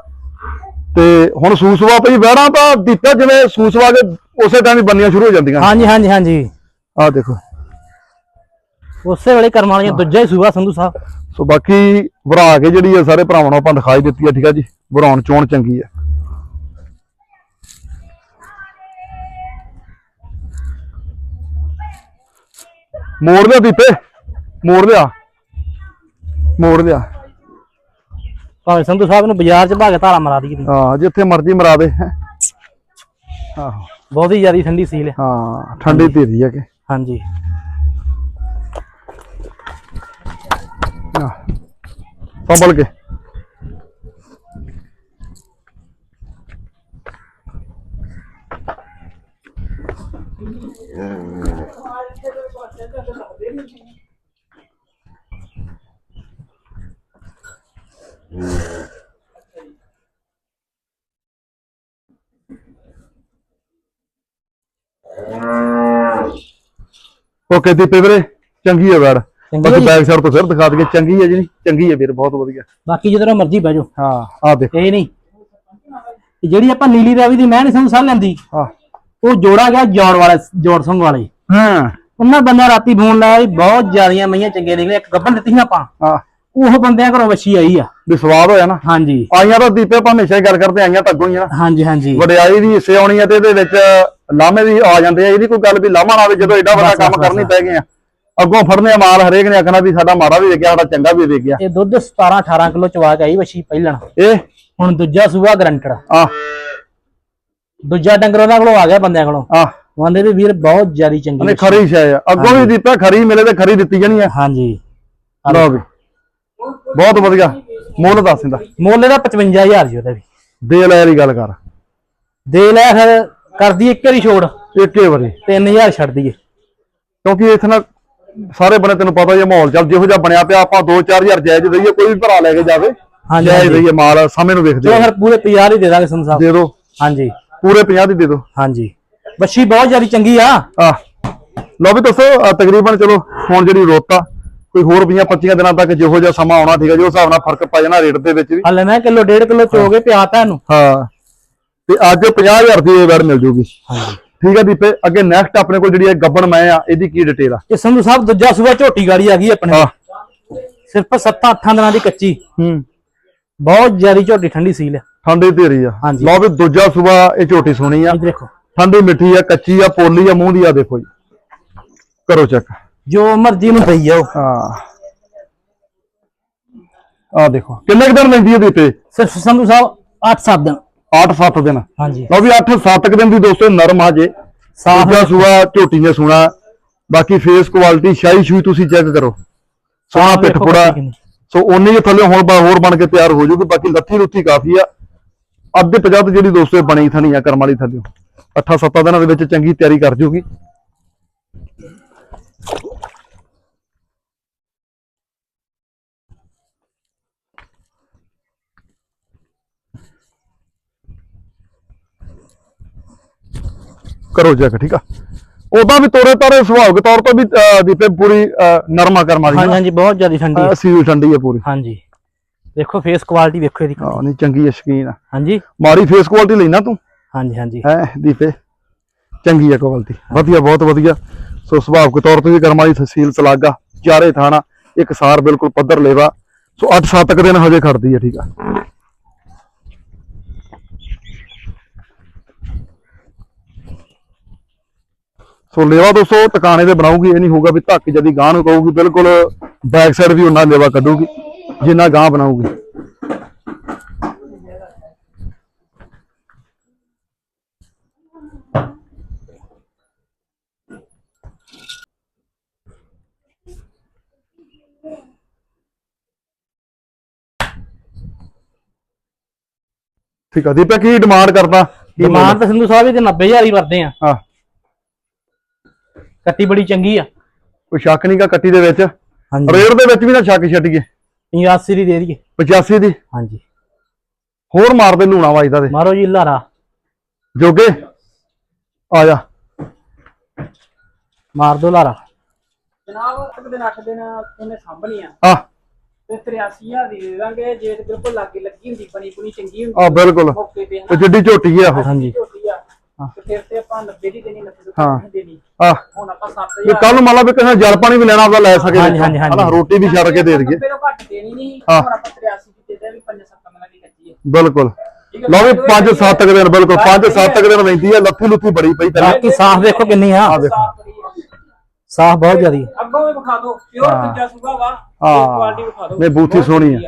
ਤੇ ਹੁਣ ਸੂਸਵਾ ਪਈ ਵਹਿਰਾਂ ਤਾਂ ਦਿੱਤਾ ਜਿਵੇਂ ਸੂਸਵਾ ਕੇ ਉਸੇ ਟਾਈਮ ਹੀ ਬੰਨੀਆਂ ਸ਼ੁਰੂ ਹੋ ਜਾਂਦੀਆਂ। ਹਾਂਜੀ ਹਾਂਜੀ ਹਾਂਜੀ। ਆਹ ਦੇਖੋ। ਉਸੇ ਵੇਲੇ ਕਰਮ ਵਾਲੀਆਂ ਦੂਜਾ ਹੀ ਸੂਆ ਸੰਧੂ ਸਾਹਿਬ। ਸੋ ਬਾਕੀ ਭਰਾ ਕੇ ਜਿਹੜੀ ਆ ਸਾਰੇ ਭਰਾਵਾਂ ਨੂੰ ਆਪਾਂ ਦਿਖਾਈ ਦਿੱਤੀ ਆ ਠੀਕ ਆ ਜੀ? ਭਰਾਉਣ ਚੋਣ ਚੰਗੀ ਆ। ਮੋੜ ਲਿਆ ਦੀਪੇ। ਮੋੜ ਲਿਆ। ਮੋੜ ਲਿਆ। ਭਾਵੇਂ ਸੰਧੂ ਸਾਹਿਬ ਨੂੰ ਬਾਜ਼ਾਰ 'ਚ ਭਾਗੇ ਧਾਰਾ ਮਰਾ ਦਈਏ। ਤੁਸੀਂ। ਹਾਂ ਜਿੱਥੇ ਮਰਜ਼ੀ ਮਰਾ ਦੇ। ਹੈਂ। ਆਹੋ। ਬਹੁਤੀ ਜ਼ਿਆਦੀ ਠੰਡੀ ਸੀਲ ਹੈ ਹਾਂ ਠੰਡੀ ਧੀਰੀ ਆ ਕਿ। ਹਾਂਜੀ। ਆਹ, ਸੰਭਲ ਕੇ। ਓਕੇ ਦੀਪੇ ਵੀਰੇ ਚੰਗੀ ਹੈ ਵੈੜ ਚੰਗੀ ਬਾਕੀ ਹੈ ਸਾਈਡ ਤੋਂ ਫਿਰ ਦਿਖਾ ਦਈਏ ਚੰਗੀ ਹੈ ਜੀ ਚੰਗੀ ਹੈ ਵੀਰ ਬਹੁਤ ਵਧੀਆ। ਬਾਕੀ ਜਦੋਂ ਮਰਜ਼ੀ ਬਹਿ ਜਾਓ। ਹਾਂ ਆ ਦੇਖ। ਇਹ ਨਹੀਂ। ਜਿਹੜੀ ਆਪਾਂ ਨੀਲੀ ਰਾਵੀ ਦੀ ਮੈਂ ਨਹੀਂ ਸੰਧੂ ਸਾਹਿਬ ਲੈਂਦੀ। ਆ ਉਹ ਜੋੜਾ ਗਿਆ ਜੋੜ ਵਾਲੇ ਜੋੜ ਸਿੰਘ ਵਾਲੇ। ਹਾਂ। ਉਹਨਾਂ ਬੰਦਿਆਂ ਰਾਤੀ ਫੋਨ ਲਾਇਆ ਬਹੁਤ ਜ਼ਿਆਦੀਆਂ ਮਈਆਂ ਚੰਗੇ ਨਿਕਲੇ ਇੱਕ ਗੱਬਨ ਦਿੱਤੀ ਸੀ ਆਪਾਂ। ਆ ਉਹ ਬੰਦਿਆਂ ਘਰੋਂ ਵੱਛੀ ਆਈ ਆ। ਵੀ ਸਵਾਦ ਹੋਇਆ ਨਾ। ਹਾਂਜੀ। ਆਈਆਂ ਤਾਂ ਦੀਪੇ ਆਪਾਂ ਹਮੇਸ਼ਾ ਹੀ ਗੱਲ ਕਰਦੇ ਆਈਆਂ ਤਾਂ ਅੱਗੋਂ ਹੀ ਆ ਨਾ। ਹਾਂਜੀ ਹਾਂਜੀ। ਵਡਿਆਈ ਦੀ ਹਿੱਸੇ ਆਉਣੀ ਆ ਤੇ ਇਹਦੇ ਵਿੱਚ ਲਾਮੇ ਵੀ ਆ ਜਾਂਦੇ ਆ। ਇਹਦੀ ਕੋਈ ਗੱਲ ਵੀ ਲਾਮਾ ਨਾ ਆਵੇ ਜਦੋਂ ਐਡਾ ਵੱਡਾ ਕੰਮ ਕਰਨੀ। ਪੈ ਗਏ ਆ ਅੱਗੋਂ ਫੜਨੇ ਆ ਮਾਲ ਹਰੇਕ ਨੇ ਆਖਣਾ ਵੀ ਸਾਡਾ ਮਾੜਾ ਵੀ ਵੇਖਿਆ ਸਾਡਾ ਚੰਗਾ ਵੀ ਵੇਖਿਆ। ਇਹ ਦੁੱਧ 17 18 ਕਿਲੋ ਚਵਾ ਕੇ ਆਈ ਵੱਛੀ ਪਹਿਲਣ। ਇਹ? ਹੁਣ ਦੂਜਾ ਸੂਆ ਗਰੰਟਡ। ਆ। ਦੂਜਾ ਡੰਗਰ ਉਹਨਾਂ ਕੋਲੋਂ ਆ ਗਿਆ ਬੰਦਿਆਂ ਕੋਲੋਂ। ਆ। ਕਹਿੰਦੇ ਵੀ ਵੀਰ ਬਹੁਤ ਜ਼ਿਆਦੀ ਚੰਗੀ ਵੱਛੀ। ਖਰੀ ਸ਼ੈ ਆ ਅੱਗੋਂ ਵੀ ਦੀਪਾ ਖਰੀ ਮਿਲੇ ਤੇ ਖਰੀ ਦਿੱਤੀ ਜਾਣੀ ਆ। ਹਾਂਜੀ। ਲਓ ਵੀ। ਬਹੁਤ ਵਧੀਆ। ਮੁੱਲ ਦੱਸ ਦਿੰਦਾ। ਮੁੱਲ ਇਹਦਾ 55000 ਜੀ ਉਹਦਾ ਵੀ। ਦੇ ਲੈ ਦੀ ਗੱਲ ਕਰ। ਦੇ ਲੈ ਫਿਰ ਕਰਦੀ ਇੱਕ ਵਾਰੀ ਛੋੜ। ਇੱਕੇ ਵਾਰੀ। 3000 ਛੱਡ ਦਈਏ। ਕਿਉਂਕਿ ਇੱਥੇ ਨਾ ਸਾਰੇ ਬਣੇ ਤੈਨੂੰ ਪਤਾ ਹੀ ਹੈ ਮਾਹੌਲ। ਚੱਲ ਜਿਹੋ ਜਿਹਾ ਬਣਿਆ ਪਿਆ ਆਪਾਂ 2-4000 ਜਾਇਜ਼ ਦਈਏ ਕੋਈ ਵੀ ਭਰਾ ਲੈ ਕੇ ਜਾਵੇ। ਹਾਂਜੀ, ਜਾਇਜ਼। ਦਈਏ ਮਾਲ ਸਾਹਮਣੇ ਨੂੰ ਵੇਖਦੇ ਚਲੋ। ਫਿਰ ਪੂਰੇ 50 ਹੀ ਦੇ ਦਾਂਗੇ ਸਾਹਿਬ ਦੇ ਦਿਓ ਹਾਂਜੀ। ਪੂਰੇ 50 ਦੀ ਦੇ ਦਿਓ ਹਾਂਜੀ। ਬੱਛੀ ਬਹੁਤ ਜ਼ਿਆਦਾ ਚੰਗੀ ਆ। ਆ ਲਓ ਵੀ ਦੱਸੋ ਤਕਰੀਬਨ ਚਲੋ ਹੁਣ ਜਿਹੜੀ ਰੁੱਤ ਕੋਈ ਹੋਰ 20 25 ਦਿਨਾਂ ਤੱਕ ਜਿਹੋ ਜਿਹਾ ਸਮਾਂ ਆਉਣਾ ਠੀਕ ਹੈ ਜੀ ਉਸ ਹਿਸਾਬ ਨਾਲ ਫ਼ਰਕ ਪੈ ਜਾਣਾ ਰੇਟ ਦੇ ਵਿੱਚ ਵੀ। ਹਲੇ ਮੈਂ ਕਿਲੋ ਡੇਢ ਕਿਲੋ ਚੋਗੇ ਪਿਆ ਤੁਹਾਨੂੰ। ਹਾਂ। ਤੇ ਅੱਜ 50000 ਦੀ ਇਹ ਵੈੜ ਮਿਲ ਜੂਗੀ। ਹਾਂਜੀ ਠੀਕ ਹੈ ਦੀਪੇ ਅੱਗੇ ਨੈਕਸਟ ਆਪਣੇ ਕੋਲ ਜਿਹੜੀ ਇਹ ਗੱਬਣ ਮੈਂ ਆ ਇਹਦੀ ਕੀ ਡਿਟੇਲ ਆ? ਇਹ ਸੰਧੂ ਸਾਹਿਬ ਦੂਜਾ ਸੂਆ ਝੋਟੀ ਗਾੜੀ ਆ ਗਈ ਆਪਣੇ। ਹਾਂ। ਸਿਰਫ 7-8 ਦਿਨਾਂ ਦੀ ਕੱਚੀ। ਹੂੰ। ਬਹੁਤ ਜ਼ਿਆਦਾ ਝੋਟੀ ਠੰਡੀ ਸੀਲ ਆ। ਠੰਡੀ ਤੇਰੀ ਆ। ਹਾਂਜੀ। ਲਓ ਵੀ ਦੂਜਾ ਸੂਬਾ ਇਹ ਝੋਟੀ ਸੋਹਣੀ ਆ। ਦੇਖੋ। ਠੰਡੀ ਮਿੱਠੀ ਆ ਕੱਚੀ ਆ ਪੋਲੀ ਆ ਮੂੰਹ ਦੀ ਆ ਦੇਖੋ ਜੀ। ਕਰੋ ਚੈੱਕ ਜੋ ਮਰਜ਼ੀ ਨੂੰ ਦਈ ਜਾਓ। ਹਾਂ। ਆ ਦੇਖੋ ਕਿੰਨੇ ਕੁ ਦਿਨ ਲੈਂਦੀ ਹੈ ਦੀਪੇ ਸਿਰਫ ਸੰਧੂ ਸਾਹਿਬ 8-7 ਦਿਨ। 8-7 ਦਿਨ। ਹਾਂਜੀ। ਲਓ ਵੀ 8-7 ਦਿਨ ਦੀ ਦੋਸਤੋ ਨਰਮ ਆ ਜੇ। ਸਾਫ਼ ਦੂਜਾ ਸੂਆ ਝੋਟੀ ਨੇ ਸੋਣਾ। ਬਾਕੀ ਫੇਸ ਕੁਆਲਿਟੀ ਸ਼ਾਹੀ ਸ਼ੂਈ ਤੁਸੀਂ ਚੈੱਕ ਕਰੋ। ਸੋਹਣਾ ਪਿੱਠ ਪੁੜਾ। ਸੋ ਉਨੀ ਹੀ ਥੱਲੇ ਹੁਣ ਬਾ- ਹੋਰ ਬਣ ਕੇ ਤਿਆਰ ਹੋ ਜੂਗੀ ਬਾਕੀ ਲੱਥੀ ਲੁੱਥੀ ਕਾਫੀ ਆ। ਅੱਧੇ 50 ਜਿਹੜੀ ਦੋਸਤੋ ਇਹ ਬਣੀ ਥਣੀ ਆ ਕਰਮ ਵਾਲੀ ਥੱਲੇ। 8-7 ਦਿਨਾਂ ਦੇ ਵਿੱਚ ਚੰਗੀ ਤਿਆਰੀ ਕਰ ਜੂਗੀ। ਕਰੋ ਚੈੱਕ ਠੀਕ ਆ? ਉਦਾਂ ਵੀ ਤੋਰੇ ਤਾਰੇ ਸੁਭਾਵਿਕ ਤੌਰ ਤੇ ਵੀ ਅਹ, ਦੀਪੇ ਪੂਰੀ ਅਹ, ਨਰਮਾ ਕਰਮ ਵਾਲੀ ਹਾਂਜੀ ਹਾਂਜੀ ਬਹੁਤ ਜ਼ਿਆਦਾ ਠੰਡੀ ਆ। ਸੀਲ ਠੰਡੀ ਆ ਪੂਰੀ। ਹਾਂਜੀ। ਦੇਖੋ ਫੇਸ ਕੁਆਲਿਟੀ ਵੇਖੋ ਇਹਦੀ ਹਾਂ ਨਹੀਂ ਚੰਗੀ ਆ ਸ਼ਕੀਨ ਆ। ਹਾਂਜੀ। ਮਾਰੀ ਫੇਸ ਕੁਆਲਿਟੀ ਲੈਣਾ ਤੂੰ? ਹਾਂਜੀ ਹਾਂਜੀ। ਹੈ ਦੀਪੇ? ਚੰਗੀ ਆ ਕੁਆਲਿਟੀ ਵਧੀਆ ਬਹੁਤ ਵਧੀਆ। ਸੋ ਸੁਭਾਵਿਕ ਤੌਰ ਤੇ ਵੀ ਕਰਮ ਵਾਲੀ ਤਹਿਸੀਲ ਸਲਾਗਾ ਚਾਰੇ ਥਾਣਾ ਇੱਕ ਸਾਰ ਬਿਲਕੁਲ ਪੱਧਰ ਲੇਵਾ। ਸੋ 8-7 ਕੁ ਦਿਨ ਹਜੇ ਖੜਦੀ ਆ ਠੀਕ ਆ। ਸੋ ਲੇਵਾ ਦੋਸਤੋ ਟਿਕਾਣੇ ਤੇ ਬਣਾਉਗੀ ਇਹ ਨਹੀਂ ਹੋਊਗਾ ਵੀ ਧੱਕ ਜਦੀ ਗਾਂ ਨੂੰ ਕਹੂਗੀ ਬਿਲਕੁਲ ਬੈਕ ਸਾਈਡ ਵੀ ਉਹਨਾਂ ਲੇਵਾ ਕੱਢੂਗੀ ਜਿੰਨਾ ਗਾਂ ਬਣਾਉਗੀ ਠੀਕ ਆ ਦੀਪੇ ਕੀ ਡਿਮਾਂਡ ਕਰਦਾ? ਡਿਮਾਂਡ ਤਾਂ ਸੰਧੂ ਸਾਹਿਬ ਇਹਦੇ 90000 ਹੀ ਕਰਦੇ ਆ। ਹਾਂ। ਕੱਟੀ ਬੜੀ ਚੰਗੀ ਆ। ਕੋਈ ਸ਼ੱਕ ਨਹੀਂਗਾ ਕੱਟੀ ਦੇ ਵਿੱਚ। ਹਾਂਜੀ। ਰੇਟ ਦੇ ਵਿੱਚ ਵੀ ਨਾ ਸ਼ੱਕ ਛੱਡੀਏ 85 ਦੀ ਦੇ ਦਈਏ। 85 ਦੀ। ਹਾਂਜੀ। ਹੋਰ ਮਾਰ ਦੇ ਲੂਣਾ ਵਾਜਦਾ ਦੇ ਮਾਰੋ ਜੀ ਲਾਰਾ। ਜੋਗੇ ਆ ਜਾ। ਮਾਰ ਦੋ ਲਾਰਾ। ਜਨਾਬ ਇੱਕ ਦਿਨ ਅੱਠ ਦਿਨ ਇਹਨੇ ਸਾਂਭਣੀ ਆ। ਆ। ਤੇ 83000 ਦੀ ਦੇ ਦਾਂਗੇ ਜੇ ਤੇ ਬਿਲਕੁਲ ਲਾਗੇ ਲੱਗੀ ਹੁੰਦੀ ਬਣੀ ਬੁਣੀ ਚੰਗੀ ਹੁੰਦੀ। ਆ ਬਿਲਕੁਲ। ਮੌਕੇ ਤੇ ਤੇ ਜਿੱਡੀ ਝੋਟੀ ਆ ਉਹ। ਹਾਂਜੀ। ਝੋਟੀ ਆ। ਤੇ ਫਿਰ ਤੇ ਆਪਾਂ 90 ਦੀ ਦੇਣੀ 90 ਹਾਂ। ਦੀ ਦੇਣੀ। ਆ ਹੁਣ ਆਪਾਂ ਵੀ 7000 ਕੱਲ ਮੰਨ ਲਾ ਵੀ ਕਿਸੇ ਜਲ ਪਾਣੀ ਵੀ ਲੈਣਾ ਆਪਦਾ ਲੈ ਸਕੇ ਹਾਂਜੀ, ਹਾਂਜੀ, ਹਾਂਜੀ। ਹਨਾ, ਰੋਟੀ ਵੀ ਛੱਡ ਕੇ ਦੇ ਦਈਏ। ਤੋਂ ਘੱਟ ਦੇਣੀ ਨਹੀਂ ਹਾਂ। ਹੁਣ ਆਪਾਂ 83 ਦੀ ਦੇ ਦੇ ਵੀ 5-7 ਮਨਾਂ ਦੀ ਕੱਚੀ ਹੈ। ਬਿਲਕੁਲ। ਲਓ ਵੀ 5-7 ਦਿਨ ਬਿਲਕੁਲ। 5-7 ਦਿਨ ਲੈਂਦੀ ਆ ਲੱਥੀ ਲੁੱਥੀ ਬੜੀ ਪਈ ਪਹਿਲਾਂ। ਬਾਕੀ ਸਾਫ਼ ਦੇਖੋ ਕਿੰਨੀ ਆ। ਆ ਦੇਖੋ। ਸਾਫ਼ ਬੜੀ। ਸਾਫ਼ ਬਹੁਤ ਜ਼ਿਆਦੀ ਅੱਗੋਂ ਵੀ ਵਿਖਾ ਦਿਓ। ਪਿਓਰ ਦੂਜਾ ਸੂਗਾ ਵਾ। ਕੁਆਲਿਟੀ ਵਿਖਾ ਹਾਂ ਦਿਓ। ਨਹੀਂ ਬੂਥੀ ਬਹੁਤ ਸੋਹਣੀ ਆ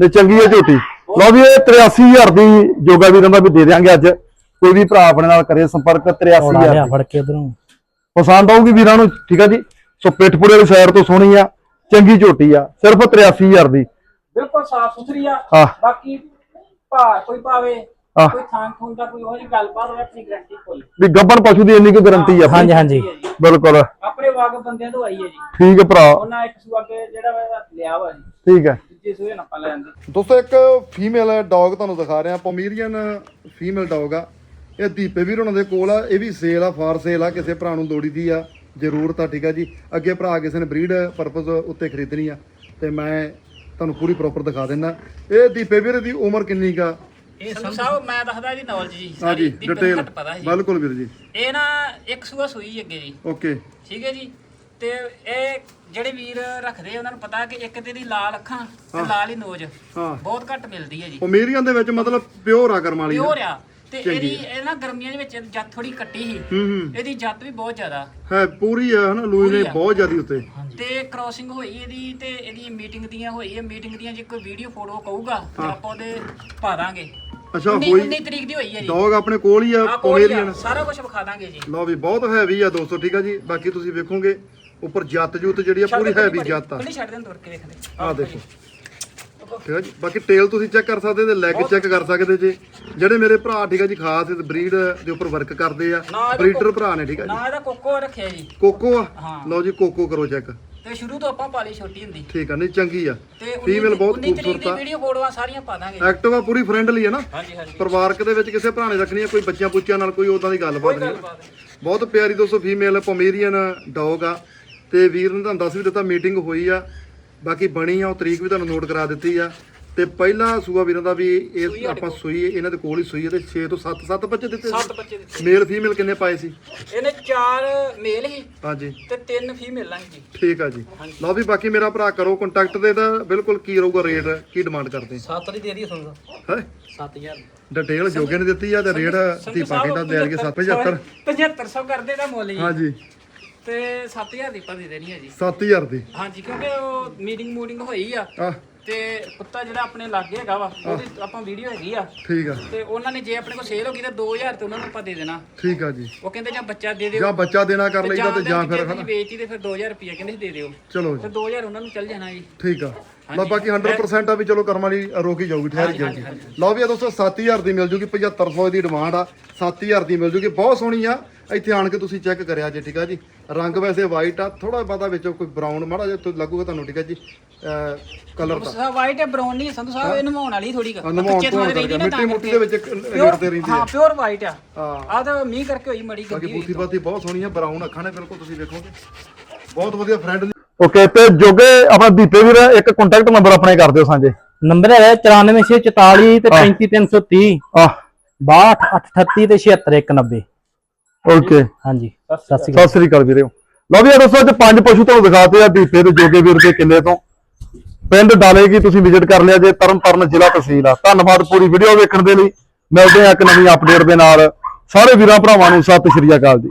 ਨਹੀਂ ਚੰਗੀ ਆ ਝੋਟੀ। ਲਓ ਵੀ ਇਹ 83000 ਦੀ ਜੋਗਾ ਵੀਰਾਂ ਦਾ ਵੀ ਦੇ ਦਿਆਂਗੇ ਅੱਜ। ਕੋਈ ਵੀ ਭਰਾ ਆਪਣੇ ਨਾਲ ਕਰੇ ਸੰਪਰਕ ਥੋੜਾ 83000 ਜਿਹਾ ਫੜ ਕੇ ਉਧਰੋਂ ਪਸੰਦ ਆਊਗੀ ਵੀਰਾਂ ਨੂੰ ਠੀਕ ਆ ਜੀ? ਸੋ ਪਿੱਠਪੁਰੇ ਵਾਲੀ ਸਾਈਡ ਤੋਂ ਸੋਹਣੀ ਆ ਚੰਗੀ ਝੋਟੀ ਆ ਸਿਰਫ 83000 ਦੀ। ਬਿਲਕੁਲ ਸਾਫ਼ ਸੁਥਰੀ ਆ। ਹਾਂ। ਬਾਕੀ ਭਾ ਕੋਈ ਪਾਵੇ ਹਾਂ। ਕੋਈ ਥਾਂ ਥੂੰ ਦਾ ਕੋਈ ਜਿਹੀ ਗੱਲਬਾਤ ਹੋਵੇ ਆਪਣੀ ਗਾਰੰਟੀ ਕੋਈ ਵੀ ਗੱਬਣ ਪਸ਼ੂ ਦੀ ਇੰਨੀ ਕੁ ਗਾਰੰਟੀ ਆ। ਹਾਂਜੀ ਹਾਂਜੀ। ਬਿਲਕੁਲ। ਆਪਣੇ ਵਾਗ ਬੰਦਿਆਂ ਤੋਂ ਆਈ ਹੈ ਜੀ। ਠੀਕ ਹੈ ਭਰਾ। ਉਹਨਾਂ ਇੱਕ ਸੂ ਅੱਗੇ ਜਿਹੜਾ ਵਾ ਲਿਆ ਵਾ ਜੀ। ਠੀਕ ਹੈ ਦੂਜੇ ਸੂਏ ਨਾ ਆਪਾਂ ਲੈ ਆਂਦੇ। ਦੋਸਤੋ ਇੱਕ ਫੀਮੇਲ ਡੌਗ ਤੁਹਾਨੂੰ ਦਿਖਾ ਰਿਹਾ। ਪੋਮੀਰੀਅਨ ਫੀਮੇਲ ਡੌਗ ਆ। ਇਹ ਦੀਪੇ ਵੀਰ ਉਹਨਾਂ ਦੇ ਕੋਲ ਆ ਇਹ ਵੀ ਸੇਲ ਆ ਫਾਰ ਸੇਲ ਆ ਕਿਸੇ ਭਰਾ ਨੂੰ ਲੋੜੀ ਦੀ ਆ ਜ਼ਰੂਰਤ ਆ ਠੀਕ ਆ ਜੀ। ਅੱਗੇ ਭਰਾ ਕਿਸੇ ਨੇ ਬਰੀਡ ਪਰਪਸ ਉੱਤੇ ਖਰੀਦਣੀ ਆ ਤੇ ਮੈਂ ਤੁਹਾਨੂੰ ਪੂਰੀ ਪ੍ਰੋਪਰ ਦਿਖਾ ਦਿੰਦਾ ਇਹ ਦੀਪੇ ਵੀਰ ਦੀ ਉਮਰ ਕਿੰਨੀ ਕਾ ਇਹ ਸਾਹਿਬ ਮੈਂ ਦੱਸਦਾ ਇਹਦੀ ਨੌਲੇਜ ਜੀ ਦੀਪੇ ਨੂੰ ਡਿਟੇਲ ਪਤਾ ਜੀ। ਬਿਲਕੁਲ ਵੀਰ ਜੀ। ਇਹ ਨਾ ਇੱਕ ਸੂਆ ਸੂਈ ਅੱਗੇ ਜੀ। ਓਕੇ। ਠੀਕ ਹੈ ਜੀ ਤੇ ਇਹ ਜਿਹੜੇ ਵੀਰ ਰੱਖਦੇ ਉਹਨਾਂ ਨੂੰ ਪਤਾ ਕਿ ਇੱਕ ਤੇ ਦੀ ਲਾਲ ਅੱਖਾਂ ਤੇ ਲਾਲ ਹੀ ਨੋਜ। ਹਾਂ। ਬਹੁਤ ਘੱਟ ਮਿਲਦੀ ਹੈ ਜੀ। ਪੋਮੀਰੀਅਨ ਦੇ ਵਿੱਚ ਮਤਲਬ ਪਿਓਰ ਆ ਕਰਮ ਵਾਲੀ ਪਿਓਰ ਆ। ਤੇ ਇਹਦੀ ਇਹ ਨਾ ਗਰਮੀਆਂ ਦੇ ਵਿੱਚ ਜੱਤ ਥੋੜੀ ਕੱਟੀ ਸੀ। ਹੂੰ ਹੂੰ। ਇਹਦੀ ਜੱਤ ਵੀ ਬਹੁਤ ਜ਼ਿਆਦਾ। ਹੈ ਪੂਰੀ ਆ ਹਨਾ? ਲੂਈ ਨੇ। ਬਹੁਤ ਜ਼ਿਆਦੀ ਉੱਤੇ। ਤੇ ਕ੍ਰਾਸਿੰਗ ਹੋਈ ਇਹਦੀ ਤੇ ਇਹਦੀ ਮੀਟਿੰਗ ਦੀਆਂ ਹੋਈ ਹੈ ਮੀਟਿੰਗ ਦੀਆਂ ਜੇ ਕੋਈ ਵੀਡੀਓ ਫੋਟੋ ਕਹੂਗਾ ਤੇ ਆਪਾਂ ਉਹਦੇ ਪਾ ਦਾਂਗੇ। ਅੱਛਾ 19 ਹੋਈ 19 ਤਰੀਕ ਦੀ ਹੋਈ ਹੈ ਜੀ। ਡੌਗ ਆਪਣੇ ਕੋਲ ਹੀ ਆ ਪੋਮੇਰੀਅਨ ਸਾਰਾ ਕੁਝ ਵਿਖਾ ਦਾਂਗੇ ਜੀ। ਲਓ ਵੀ ਬਹੁਤ ਹੈਵੀ ਆ ਦੋਸਤੋ ਠੀਕ ਆ ਜੀ? ਬਾਕੀ ਤੁਸੀਂ ਵੇਖੋਗੇ ਉੱਪਰ ਜੱਤ ਜੂਤ ਜਿਹੜੀ ਆ ਪੂਰੀ ਹੈਵੀ ਜੱਤ ਆ। ਛੱਡ ਦੇਣ ਤੁਰ ਕੇ ਵੇਖਦੇ। ਆ ਦੇਖੋ। ਠੀਕ ਹੈ ਜੀ। ਬਾਕੀ ਟੇਲ ਤੁਸੀਂ ਚੈੱਕ ਕਰ ਸਕਦੇ ਤੇ ਲੈਗ ਚੈੱਕ ਕਰ ਸਕਦੇ ਜੇ। ਜਿਹੜੇ ਮੇਰੇ ਭਰਾ ਠੀਕ ਹੈ ਜੀ ਖਾਸ ਬਰੀਡ ਦੇ ਉੱਪਰ ਵਰਕ ਕਰਦੇ ਆ। ਨਾ ਇਹਦਾ ਬਰੀਡਰ ਭਰਾ ਨੇ ਠੀਕ ਹੈ ਜੀ। ਨਾ ਇਹਦਾ ਕੋਕੋ ਰੱਖਿਆ ਜੀ। ਕੋਕੋ ਆ? ਹਾਂ। ਲਓ ਜੀ ਕੋਕੋ ਕਰੋ ਚੈੱਕ ਤੇ ਸ਼ੁਰੂ ਤੋਂ ਆਪਾਂ ਪਾਲੀ ਛੋਟੀ ਹੁੰਦੀ। ਠੀਕ ਆ ਨਹੀਂ ਚੰਗੀ ਆ। ਤੇ ਫੀਮੇਲ ਬਹੁਤ 19 ਤਰੀਕ ਖੂਬਸੂਰਤ ਦੀ ਆ। ਵੀਡੀਓ ਫੋਟੋਆਂ ਸਾਰੀਆਂ ਪਾ ਦਾਂਗੇ। ਐਕਟਿਵ ਪੂਰੀ ਫਰੈਂਡਲੀ ਆ ਨਾ। ਹਾਂਜੀ ਹਾਂਜੀ। ਪਰਿਵਾਰਕ ਦੇ ਵਿੱਚ ਕਿਸੇ ਭਰਾ ਨੇ ਰੱਖਣੀ ਆ ਕੋਈ ਬੱਚਿਆਂ ਪੁੱਚਿਆਂ ਨਾਲ ਕੋਈ ਉਦਾਂ ਦੀ ਗੱਲਬਾਤ ਨਹੀਂ। ਬਹੁਤ ਪਿਆਰੀ ਦੋਸਤੋ ਫੀਮੇਲ ਪੋਮੇਰੀਅਨ ਡੌਗ ਆ। ਤੇ ਵੀਰ ਨੇ ਤੁਹਾਨੂੰ ਦੱਸ ਵੀ ਦਿੱਤਾ ਮੀਟਿੰਗ ਹੋਈ ਆ। ਬਾਕੀ ਬਣੀ ਆ ਉਹ ਤਰੀਕ ਵੀ ਤੁਹਾਨੂੰ ਨੋਟ ਕਰਾ ਦਿੱਤੀ ਆ। ਤੇ ਪਹਿਲਾ ਸੂਆ ਵੀਰਾਂ ਦਾ ਵੀ ਇਹ ਆਪਾਂ ਸੂਈ ਇਹਨਾਂ ਦੇ ਕੋਲ ਹੀ ਸੂਈ ਤੇ 6 ਤੋਂ 7 7 ਬੱਚੇ ਦਿੱਤੇ ਸੱਤ ਬੱਚੇ ਦਿੱਤੇ ਮੇਲ ਫੀਮੇਲ ਕਿੰਨੇ ਪਾਏ ਸੀ? ਇਹਨੇ ਚਾਰ ਮੇਲ ਹੀ ਹਾਂਜੀ। ਤੇ ਤਿੰਨ ਫੀਮੇਲਾਂ ਸੀ ਜੀ। ਠੀਕ ਆ ਜੀ। ਲਓ ਵੀ ਬਾਕੀ ਮੇਰਾ ਭਰਾ ਕਰੋ ਕੰਟੈਕਟ ਦੇ ਤਾਂ ਬਿਲਕੁਲ ਕੀ ਰਹੂਗਾ ਰੇਟ ਕੀ ਡਿਮਾਂਡ ਕਰਦੇ? ਸੱਤ ਦੀ ਦੇ ਦੀ ਤੁਹਾਨੂੰ ਹੈ? 7000 ਡਿਟੇਲ ਜੋਗੇ ਨੇ ਦਿੱਤੀ ਆ ਤੇ ਰੇਟ ਦੀਪਾ ਕਹਿੰਦਾ ਦੇ ਕੇ 775 7500 ਕਰਦੇ ਦਾ ਮੁੱਲ ਜੀ। ਹਾਂਜੀ। ਤੇ 7000 ਦੀ ਦੇ ਦੇਣੀ ਹੈ ਜੀ। 7000 ਦੀ? ਹਾਂਜੀ ਕਿਉਂਕਿ ਉਹ ਮੀਟਿੰਗ ਮੂਟਿੰਗ ਹੋਈ ਆ ਆ ਤੇ ਕੁੱਤਾ ਜਿਹੜਾ ਆਪਣੇ ਲਾਗੇ ਹੈਗਾ ਵਾ ਉਹਦੀ ਆਪਾਂ ਵੀਡੀਓ ਹੈਗੀ ਆ। ਠੀਕ ਆ। ਤੇ ਉਹਨਾਂ ਨੇ ਜੇ ਆਪਣੇ ਕੋਲ ਸੇਲ ਹੋ ਗਈ ਤਾਂ 2000 ਤੇ ਉਹਨਾਂ ਨੂੰ ਆਪਾਂ ਦੇ ਦੇਣਾ। ਠੀਕ ਆ ਜੀ। ਉਹ ਕਹਿੰਦੇ ਜਾਂ ਬੱਚਾ ਦੇ ਦਿਓ। ਜਾਂ ਬੱਚਾ ਦੇਣਾ ਕਰ ਲਈਦਾ ਤੇ ਜਾਂ ਫਿਰ ਹਨਾ। ਵੇਚਤੀ ਤੇ ਫਿਰ 2000 ਰੁਪਏ ਕਹਿੰਦੇ ਦੇ ਦਿਓ। ਚਲੋ ਤੇ ਜੀ। 2000 ਉਹਨਾਂ ਨੂੰ ਚੱਲ ਜਾਣਾ ਜੀ। ਠੀਕ ਆ। ਲਓ ਬਾਕੀ 100% ਆ ਵੀ ਚਲੋ ਕਰਮਾਂ ਲਈ ਰੋਕੀ ਜਾਊਗੀ ਠਹਿਰ ਜਾਊਗੀ। ਲਓ ਵੀ ਇਹ ਦੋਸਤੋ 7000 ਦੀ ਮਿਲ ਜੂਗੀ 7500 ਦੀ ਡਿਮਾਂਡ ਆ। 7000 ਦੀ ਮਿਲ ਜੂਗੀ। ਬਹੁਤ ਸੋਹਣੀ ਆ। ਇੱਥੇ ਆਣ ਕੇ ਤੁਸੀਂ ਚੈੱਕ ਕਰਿਆ ਜੇ ਠੀਕ ਆ ਜੀ? ਰੰਗ ਵੈਸੇ ਵਾਈਟ ਆ ਥੋੜਾ ਬਹੁਤਾ ਵਿੱਚੋਂ ਕੋਈ ਬਰਾਊਨ ਮਾੜਾ ਜਿਹਾ ਤੁਹਾਨੂੰ ਲੱਗੂਗਾ ਤੁਹਾਨੂੰ ਠੀਕ ਆ ਜੀ? ਕਲਰ ਤਾਂ। ਸਾ ਵਾਈਟ ਹੈ ਬਰਾਊਨ ਨਹੀਂ ਸੰਧੂ ਸਾਹਿਬ ਇਹ ਨਮਾਉਣ ਵਾਲੀ ਥੋੜੀ ਆ, ਨਮਾਉਣ ਤੋਂ ਕਰਕੇ ਮਿੱਟੀ ਮੁੱਟੀ ਦੇ ਵਿੱਚ ਰੇੜਦੇ ਰਹਿੰਦੇ ਹਾਂ। ਪਿਓਰ ਵਾਈਟ ਆ। ਹਾਂ। ਆ ਤਾਂ ਮੀਂਹ ਕਰਕੇ ਹੋਈ ਮੜੀ ਬਾਕੀ ਗੰਦੀ ਬੂਥੀ ਬਾਤੀ ਬਹੁਤ ਸੋਹਣੀ ਆ ਬਰਾਊਨ ਅੱਖਾਂ ਨੇ ਬਿਲਕੁਲ ਤੁਸੀਂ ਵੇਖੋਗੇ। ਬਹੁਤ ਵਧੀਆ ਫਰੈਂਡਲੀ ਓਕੇ ਤੇ ਜੋਗੇ ਆਪਣਾ ਦੀਪੇ ਵੀਰ ਇੱਕ ਕੰਟੈਕਟ ਨੰਬਰ ਆਪਣੇ ਕਰ ਦਿਓ ਸਾਂਝੇ। ਨੰਬਰ ਹੈ। 94644 ਤੇ 35330 ਆ 6238 ਤੇ 76190 ਓਕੇ। ਹਾਂਜੀ ਸਤਿ ਸ਼੍ਰੀ ਸਤਿ ਸ੍ਰੀ ਅਕਾਲ। ਵੀਰੇ। ਲਓ ਵੀ ਦੋਸਤੋ ਅੱਜ ਪੰਜ ਪਸ਼ੂ ਤੁਹਾਨੂੰ ਦਿਖਾਤੇ ਆ ਦੀਪੇ ਤੇ ਜੋਗੇ ਵੀਰ ਦੇ ਕਿੱਲੇ ਤੋਂ। ਪਿੰਡ ਡਾਲੇ ਕੀ ਤੁਸੀਂ ਵਿਜ਼ਿਟ ਕਰ ਲਿਆ ਜੇ ਤਰਨਤਾਰਨ ਜ਼ਿਲ੍ਹਾ ਤਹਿਸੀਲ ਆ। ਧੰਨਵਾਦ ਪੂਰੀ ਵੀਡੀਓ ਵੇਖਣ ਦੇ ਲਈ। ਮਿਲਦੇ ਆ ਇੱਕ ਨਵੀਂ ਅਪਡੇਟ ਦੇ ਨਾਲ। ਸਾਰੇ ਵੀਰਾਂ ਭਰਾਵਾਂ ਨੂੰ ਸਤਿ ਸ਼੍ਰੀ ਅਕਾਲ ਜੀ।